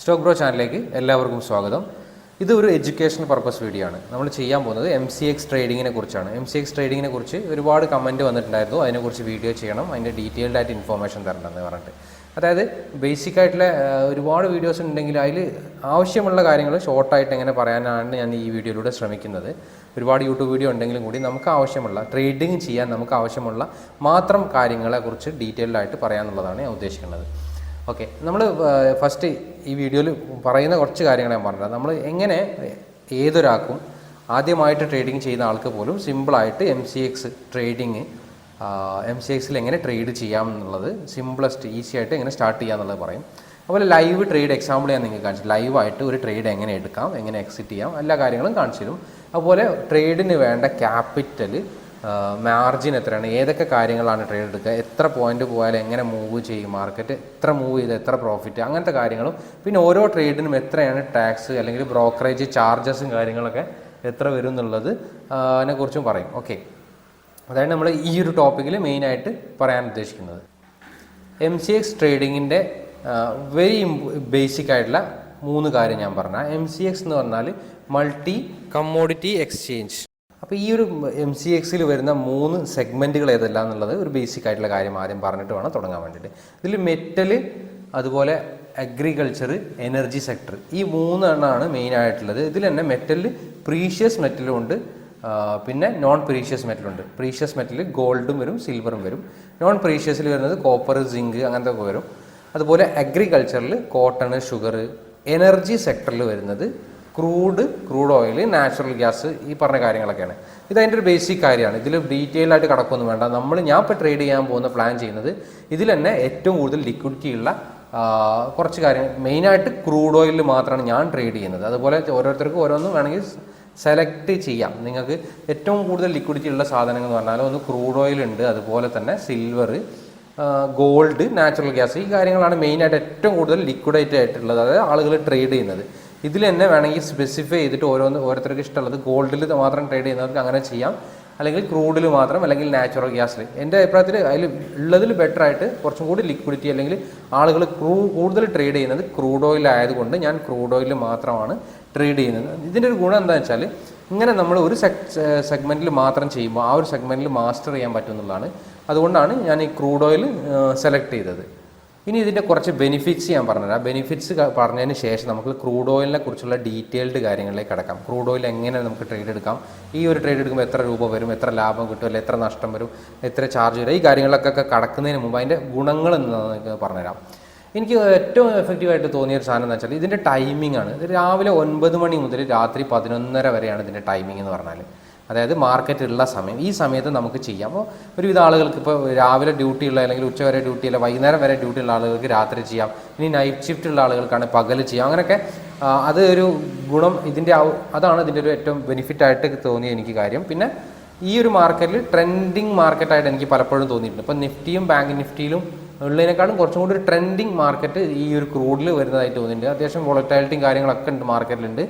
Stock bro ചാനലിലേക്ക് എല്ലാവർക്കും സ്വാഗതം. ഇത് ഒരു എഡ്യൂക്കേഷൻ പർപ്പസ് വീഡിയോ ആണ്. നമ്മൾ ചെയ്യാൻ പോകുന്നത് എം സി എക്സ് ട്രേഡിങ്ങിനെ കുറിച്ചാണ്. എം സി എക്സ് ട്രേഡിങ്ങിനെ കുറിച്ച് ഒരുപാട് കമന്റ് വന്നിട്ടുണ്ടായിരുന്നു. അതിനെക്കുറിച്ച് വീഡിയോ ചെയ്യണം. അതിന്റെ ഡീറ്റെയിൽഡ് ആയിട്ട് ഇൻഫോർമേഷൻ തരണമെന്ന് പറഞ്ഞിട്ട്. അതായത് ബേസിക് ആയിട്ടുള്ള ഒരുപാട് വീഡിയോസ് ഉണ്ടെങ്കിൽ അതിൽ ആവശ്യമുള്ള കാര്യങ്ങൾ ഷോർട്ടായിട്ട് എങ്ങനെ പറയാനാണ് ഞാൻ ഈ വീഡിയോയിലൂടെ ശ്രമിക്കുന്നത്. ഒരുപാട് യൂട്യൂബ് വീഡിയോ ഉണ്ടെങ്കിലും കൂടി നമുക്ക് ആവശ്യമുള്ള ട്രേഡിങ് ചെയ്യാൻ നമുക്ക് ആവശ്യമുള്ള മാത്രം കാര്യങ്ങളെക്കുറിച്ച് ഡീറ്റെയിൽഡായിട്ട് പറയാമെന്നുള്ളതാണ് ഞാൻ ഉദ്ദേശിക്കുന്നത്. ഓക്കെ നമ്മൾ ഫസ്റ്റ് ഈ വീഡിയോയിൽ പറയുന്ന കുറച്ച് കാര്യങ്ങൾ ഞാൻ പറഞ്ഞത് നമ്മൾ എങ്ങനെ ഏതൊരാൾക്കും ആദ്യമായിട്ട് ട്രേഡിംഗ് ചെയ്യുന്ന ആൾക്ക് പോലും സിമ്പിളായിട്ട് M C X trading M C എക്സിൽ എങ്ങനെ ട്രേഡ് ചെയ്യാം എന്നുള്ളത് സിമ്പിളസ്റ്റ് ഈസി ആയിട്ട് എങ്ങനെ സ്റ്റാർട്ട് ചെയ്യാം എന്നുള്ളത് പറയും. അതുപോലെ ലൈവ് ട്രേഡ് എക്സാമ്പിൾ ഞാൻ നിങ്ങൾക്ക് കാണിച്ചു ലൈവായിട്ട് ഒരു ട്രേഡ് എങ്ങനെ എടുക്കാം എങ്ങനെ എക്സിറ്റ് ചെയ്യാം എല്ലാ കാര്യങ്ങളും കാണിച്ചു തരും. അതുപോലെ ട്രേഡിന് വേണ്ട ക്യാപിറ്റൽ മാർജിൻ എത്രയാണ്? ഏതൊക്കെ കാര്യങ്ങളാണ് ട്രേഡ് എടുക്കുക? എത്ര പോയിന്റ് പോയാൽ എങ്ങനെ മൂവ് ചെയ്യും മാർക്കറ്റ് എത്ര മൂവ് ചെയ്ത് എത്ര പ്രോഫിറ്റ് അങ്ങനത്തെ കാര്യങ്ങളും. പിന്നെ ഓരോ ട്രേഡിനും എത്രയാണ് ടാക്സ് അല്ലെങ്കിൽ ബ്രോക്കറേജ് ചാർജസും കാര്യങ്ങളൊക്കെ എത്ര വരും എന്നുള്ളത് അതിനെക്കുറിച്ചും പറയും. ഓക്കെ അതാണ് നമ്മൾ ഈ ഒരു ടോപ്പിക്കിൽ മെയിനായിട്ട് പറയാൻ ഉദ്ദേശിക്കുന്നത്. എം സി എക്സ് ട്രേഡിങ്ങിന്റെ വെരി ബേസിക് ആയിട്ടുള്ള മൂന്ന് കാര്യം ഞാൻ പറഞ്ഞ. എം സി എക്സ് എന്ന് പറഞ്ഞാൽ മൾട്ടി കമ്മോഡിറ്റി എക്സ്ചേഞ്ച് അപ്പോൾ ഈ ഒരു എം സി എക്സിൽ വരുന്ന മൂന്ന് സെഗ്മെന്റുകൾ ഏതെല്ലാം എന്നുള്ളത് ഒരു ബേസിക് ആയിട്ടുള്ള കാര്യം ആദ്യം പറഞ്ഞിട്ട് വേണം തുടങ്ങാൻ വേണ്ടിയിട്ട്. ഇതിൽ മെറ്റൽ അതുപോലെ അഗ്രികൾച്ചർ എനർജി സെക്ടർ ഈ മൂന്നെണ്ണമാണ് മെയിൻ ആയിട്ടുള്ളത്. ഇതിൽ തന്നെ മെറ്റലിൽ പ്രീഷ്യസ് മെറ്റലും ഉണ്ട്. പിന്നെ നോൺ പ്രീഷ്യസ് മെറ്റലുണ്ട് പ്രീഷ്യസ് മെറ്റലിൽ ഗോൾഡും വരും സിൽവറും വരും. നോൺ പ്രീഷ്യസിൽ വരുന്നത് കോപ്പർ സിങ്ക് അങ്ങനത്തെ ഒക്കെ വരും. അതുപോലെ അഗ്രികൾച്ചറിൽ കോട്ടൺ ഷുഗർ എനർജി സെക്ടറിൽ വരുന്നത് crude crude oil natural gas ഈ പറഞ്ഞ കാര്യങ്ങളൊക്കെയാണ്. ഇത് അതിന്റെ ഒരു ബേസിക് കാര്യമാണ്. ഇതിൽ ഡീറ്റെയിൽ ആയിട്ട് കടക്കൊന്നും വേണ്ട. നമ്മൾ ഞാൻ ഇപ്പോൾ ട്രേഡ് ചെയ്യാൻ പോകുന്ന പ്ലാൻ ചെയ്യുന്നത് ഇതിൽ തന്നെ ഏറ്റവും കൂടുതൽ ലിക്വിഡിറ്റി ഉള്ള കുറച്ച് കാര്യങ്ങൾ. മെയിനായിട്ട് ക്രൂഡ് ഓയിലിൽ മാത്രമാണ് ഞാൻ ട്രേഡ് ചെയ്യുന്നത്. അതുപോലെ ഓരോരുത്തർക്കും ഓരോന്നും വേണമെങ്കിൽ സെലക്ട് ചെയ്യാം. നിങ്ങൾക്ക് ഏറ്റവും കൂടുതൽ ലിക്വിഡിറ്റി ഉള്ള സാധനങ്ങൾ എന്ന് പറഞ്ഞാൽ ഒന്ന് ക്രൂഡ് ഓയിൽ ഉണ്ട്. അതുപോലെ തന്നെ സിൽവർ ഗോൾഡ് നാച്ചുറൽ ഗ്യാസ് ഈ കാര്യങ്ങളാണ് മെയിനായിട്ട് ഏറ്റവും കൂടുതൽ ലിക്വിഡേറ്റ് ആയിട്ടുള്ളത്. അതായത് ആളുകൾ ട്രേഡ് ചെയ്യുന്നത്. ഇതിൽ തന്നെ വേണമെങ്കിൽ സ്പെസിഫൈ ചെയ്തിട്ട് ഓരോന്ന് ഓരോരുത്തർക്ക് ഇഷ്ടമുള്ളത് ഗോൾഡിൽ മാത്രം ട്രേഡ് ചെയ്യുന്നവർക്ക് അങ്ങനെ ചെയ്യാം. അല്ലെങ്കിൽ ക്രൂഡിൽ മാത്രം അല്ലെങ്കിൽ നാച്ചുറൽ ഗ്യാസിൽ എന്റെ അഭിപ്രായത്തിൽ അതിൽ ഉള്ളതിൽ ബെറ്റർ ആയിട്ട് കുറച്ചും കൂടി ലിക്വിഡിറ്റി അല്ലെങ്കിൽ ആളുകൾ ക്രൂ കൂടുതൽ ട്രേഡ് ചെയ്യുന്നത് ക്രൂഡ് ഓയിൽ ആയതുകൊണ്ട് ഞാൻ ക്രൂഡ് ഓയിൽ മാത്രമാണ് ട്രേഡ് ചെയ്യുന്നത്. ഇതിന്റെ ഒരു ഗുണം എന്താണെന്ന് വെച്ചാൽ ഇങ്ങനെ നമ്മൾ ഒരു സെഗ്മെന്റിൽ മാത്രം ചെയ്യുമ്പോൾ ആ ഒരു സെഗ്മെന്റിൽ മാസ്റ്റർ ചെയ്യാൻ പറ്റുമെന്നുള്ളതാണ് അതുകൊണ്ടാണ് ഞാൻ ഈ ക്രൂഡ് ഓയിൽ സെലക്ട് ചെയ്തത്. ഇനി ഇതിന്റെ കുറച്ച് ബെനിഫിറ്റ്സ് ഞാൻ പറഞ്ഞുതരാം. ബെനിഫിറ്റ്സ് പറഞ്ഞതിന് ശേഷം നമുക്ക് ക്രൂഡ് ഓയിലിനെ കുറിച്ചുള്ള ഡീറ്റെയിൽഡ് കാര്യങ്ങളിലേക്ക് കിടക്കാം. ക്രൂഡ് ഓയിൽ എങ്ങനെ നമുക്ക് ട്രേഡ് എടുക്കാം? ഈ ഒരു ട്രേഡ് എടുക്കുമ്പോൾ എത്ര രൂപ വരും? എത്ര ലാഭം കിട്ടും? അല്ലെങ്കിൽ എത്ര നഷ്ടം വരും? എത്ര ചാർജ് വരും? ഈ കാര്യങ്ങളൊക്കെ കടക്കുന്നതിന് മുമ്പ് അതിന്റെ ഗുണങ്ങൾ എന്താണെന്ന് പറഞ്ഞുതരാം. എനിക്ക് ഏറ്റവും എഫക്റ്റീവായിട്ട് തോന്നിയ ഒരു സാധനം എന്ന് വെച്ചാൽ ഇതിന്റെ ടൈമിംഗ് ആണ്. രാവിലെ ഒൻപത് മണി മുതൽ രാത്രി പതിനൊന്നര വരെയാണ് ഇതിന്റെ ടൈമിംഗ് എന്ന് പറഞ്ഞാൽ അതായത് മാർക്കറ്റ് ഉള്ള സമയം. ഈ സമയത്ത് നമുക്ക് ചെയ്യാം. അപ്പോൾ ഒരുവിധ ആളുകൾക്ക് ഇപ്പോൾ രാവിലെ ഡ്യൂട്ടി ഉള്ള അല്ലെങ്കിൽ ഉച്ച വരെ ഡ്യൂട്ടി അല്ല വൈകുന്നേരം വരെ ഡ്യൂട്ടി ഉള്ള ആളുകൾക്ക് രാത്രി ചെയ്യാം. ഇനി നൈറ്റ് ഷിഫ്റ്റ് ഉള്ള ആളുകൾക്കാണ് പകൽ ചെയ്യാം. അങ്ങനെയൊക്കെ അത് ഒരു ഗുണം ഇതിന്റെ അതാണ് ഇതിന്റെ ഒരു ഏറ്റവും ബെനിഫിറ്റ് ആയിട്ട് തോന്നിയ എനിക്ക് കാര്യം. പിന്നെ ഈ ഒരു മാർക്കറ്റിൽ ട്രെൻഡിങ് മാർക്കറ്റായിട്ട് എനിക്ക് പലപ്പോഴും തോന്നിയിട്ടുണ്ട്. ഇപ്പോൾ നിഫ്റ്റിയും ബാങ്ക് നിഫ്റ്റിയിലും ഉള്ളതിനേക്കാളും കുറച്ചും കൂടി ഒരു ട്രെൻഡിങ് മാർക്കറ്റ് ഈ ഒരു ക്രൂഡിൽ വരുന്നതായിട്ട് തോന്നിയിട്ടുണ്ട്. അത്യാവശ്യം വോളറ്റാലിറ്റിയും കാര്യങ്ങളൊക്കെ ഉണ്ട് മാർക്കറ്റിലുണ്ട്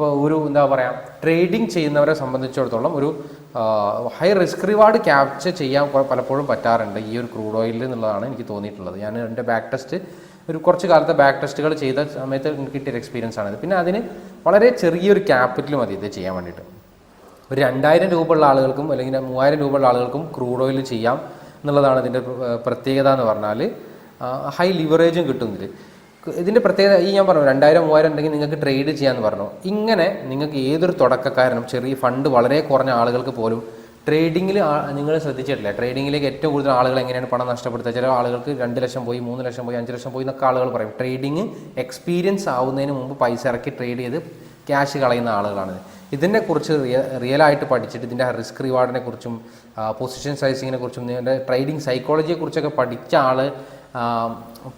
ഇപ്പോൾ ഒരു എന്താ പറയുക ട്രേഡിംഗ് ചെയ്യുന്നവരെ സംബന്ധിച്ചിടത്തോളം ഒരു ഹൈ റിസ്ക് റിവാർഡ് ക്യാപ്ചർ ചെയ്യാൻ പലപ്പോഴും പറ്റാറുണ്ട് ഈ ഒരു ക്രൂഡ് ഓയിലിൽ എന്നുള്ളതാണ് എനിക്ക് തോന്നിയിട്ടുള്ളത്. ഞാൻ എന്റെ ബാക്ക് ടെസ്റ്റ് ഒരു കുറച്ച് കാലത്തെ ബാക്ക് ടെസ്റ്റുകൾ ചെയ്ത സമയത്ത് എനിക്ക് കിട്ടിയൊരു എക്സ്പീരിയൻസ് ആണിത്. പിന്നെ അതിന് വളരെ ചെറിയൊരു ക്യാപിറ്റൽ മതി ഇത് ചെയ്യാൻ വേണ്ടിയിട്ട്. ഒരു രണ്ടായിരം രൂപ ഉള്ള ആളുകൾക്കും അല്ലെങ്കിൽ മൂവായിരം രൂപ ഉള്ള ആളുകൾക്കും ക്രൂഡ് ഓയിൽ ചെയ്യാം എന്നുള്ളതാണ് ഇതിന്റെ പ്രത്യേകത എന്ന് പറഞ്ഞാൽ ഹൈ ലിവറേജും കിട്ടുന്നില്ല ഇതിന്റെ പ്രത്യേകത ഈ ഞാൻ പറഞ്ഞു രണ്ടായിരം മൂവായിരം ഉണ്ടെങ്കിൽ നിങ്ങൾക്ക് ട്രേഡ് ചെയ്യാമെന്ന് പറഞ്ഞു. ഇങ്ങനെ നിങ്ങൾക്ക് ഏതൊരു തുടക്കക്കാരനും ചെറിയ ഫണ്ട് വളരെ കുറഞ്ഞ ആളുകൾക്ക് പോലും ട്രേഡിങ്ങിൽ നിങ്ങൾ ശ്രദ്ധിച്ചിട്ടില്ല? ട്രേഡിങ്ങിലേക്ക് ഏറ്റവും കൂടുതൽ ആളുകൾ എങ്ങനെയാണ് പണം നഷ്ടപ്പെടുത്തുക? ചില ആളുകൾക്ക് രണ്ട് ലക്ഷം പോയി മൂന്ന് ലക്ഷം പോയി അഞ്ച് ലക്ഷം പോയി എന്നൊക്കെ ആളുകൾ പറയും. ട്രേഡിങ് എക്സ്പീരിയൻസ് ആവുന്നതിന് മുമ്പ് പൈസ ഇറക്കി ട്രേഡ് ചെയ്ത് ക്യാഷ് കളയുന്ന ആളുകളാണ്. ഇതിനെക്കുറിച്ച് റിയ റിയൽ ആയിട്ട് പഠിച്ചിട്ട് ഇതിന്റെ റിസ്ക് റിവാർഡിനെ കുറിച്ചും പൊസിഷൻ സൈസിങ്ങിനെ കുറിച്ചും ഇതിന്റെ ട്രേഡിംഗ് സൈക്കോളജിയെ കുറിച്ചൊക്കെ പഠിച്ച ആൾ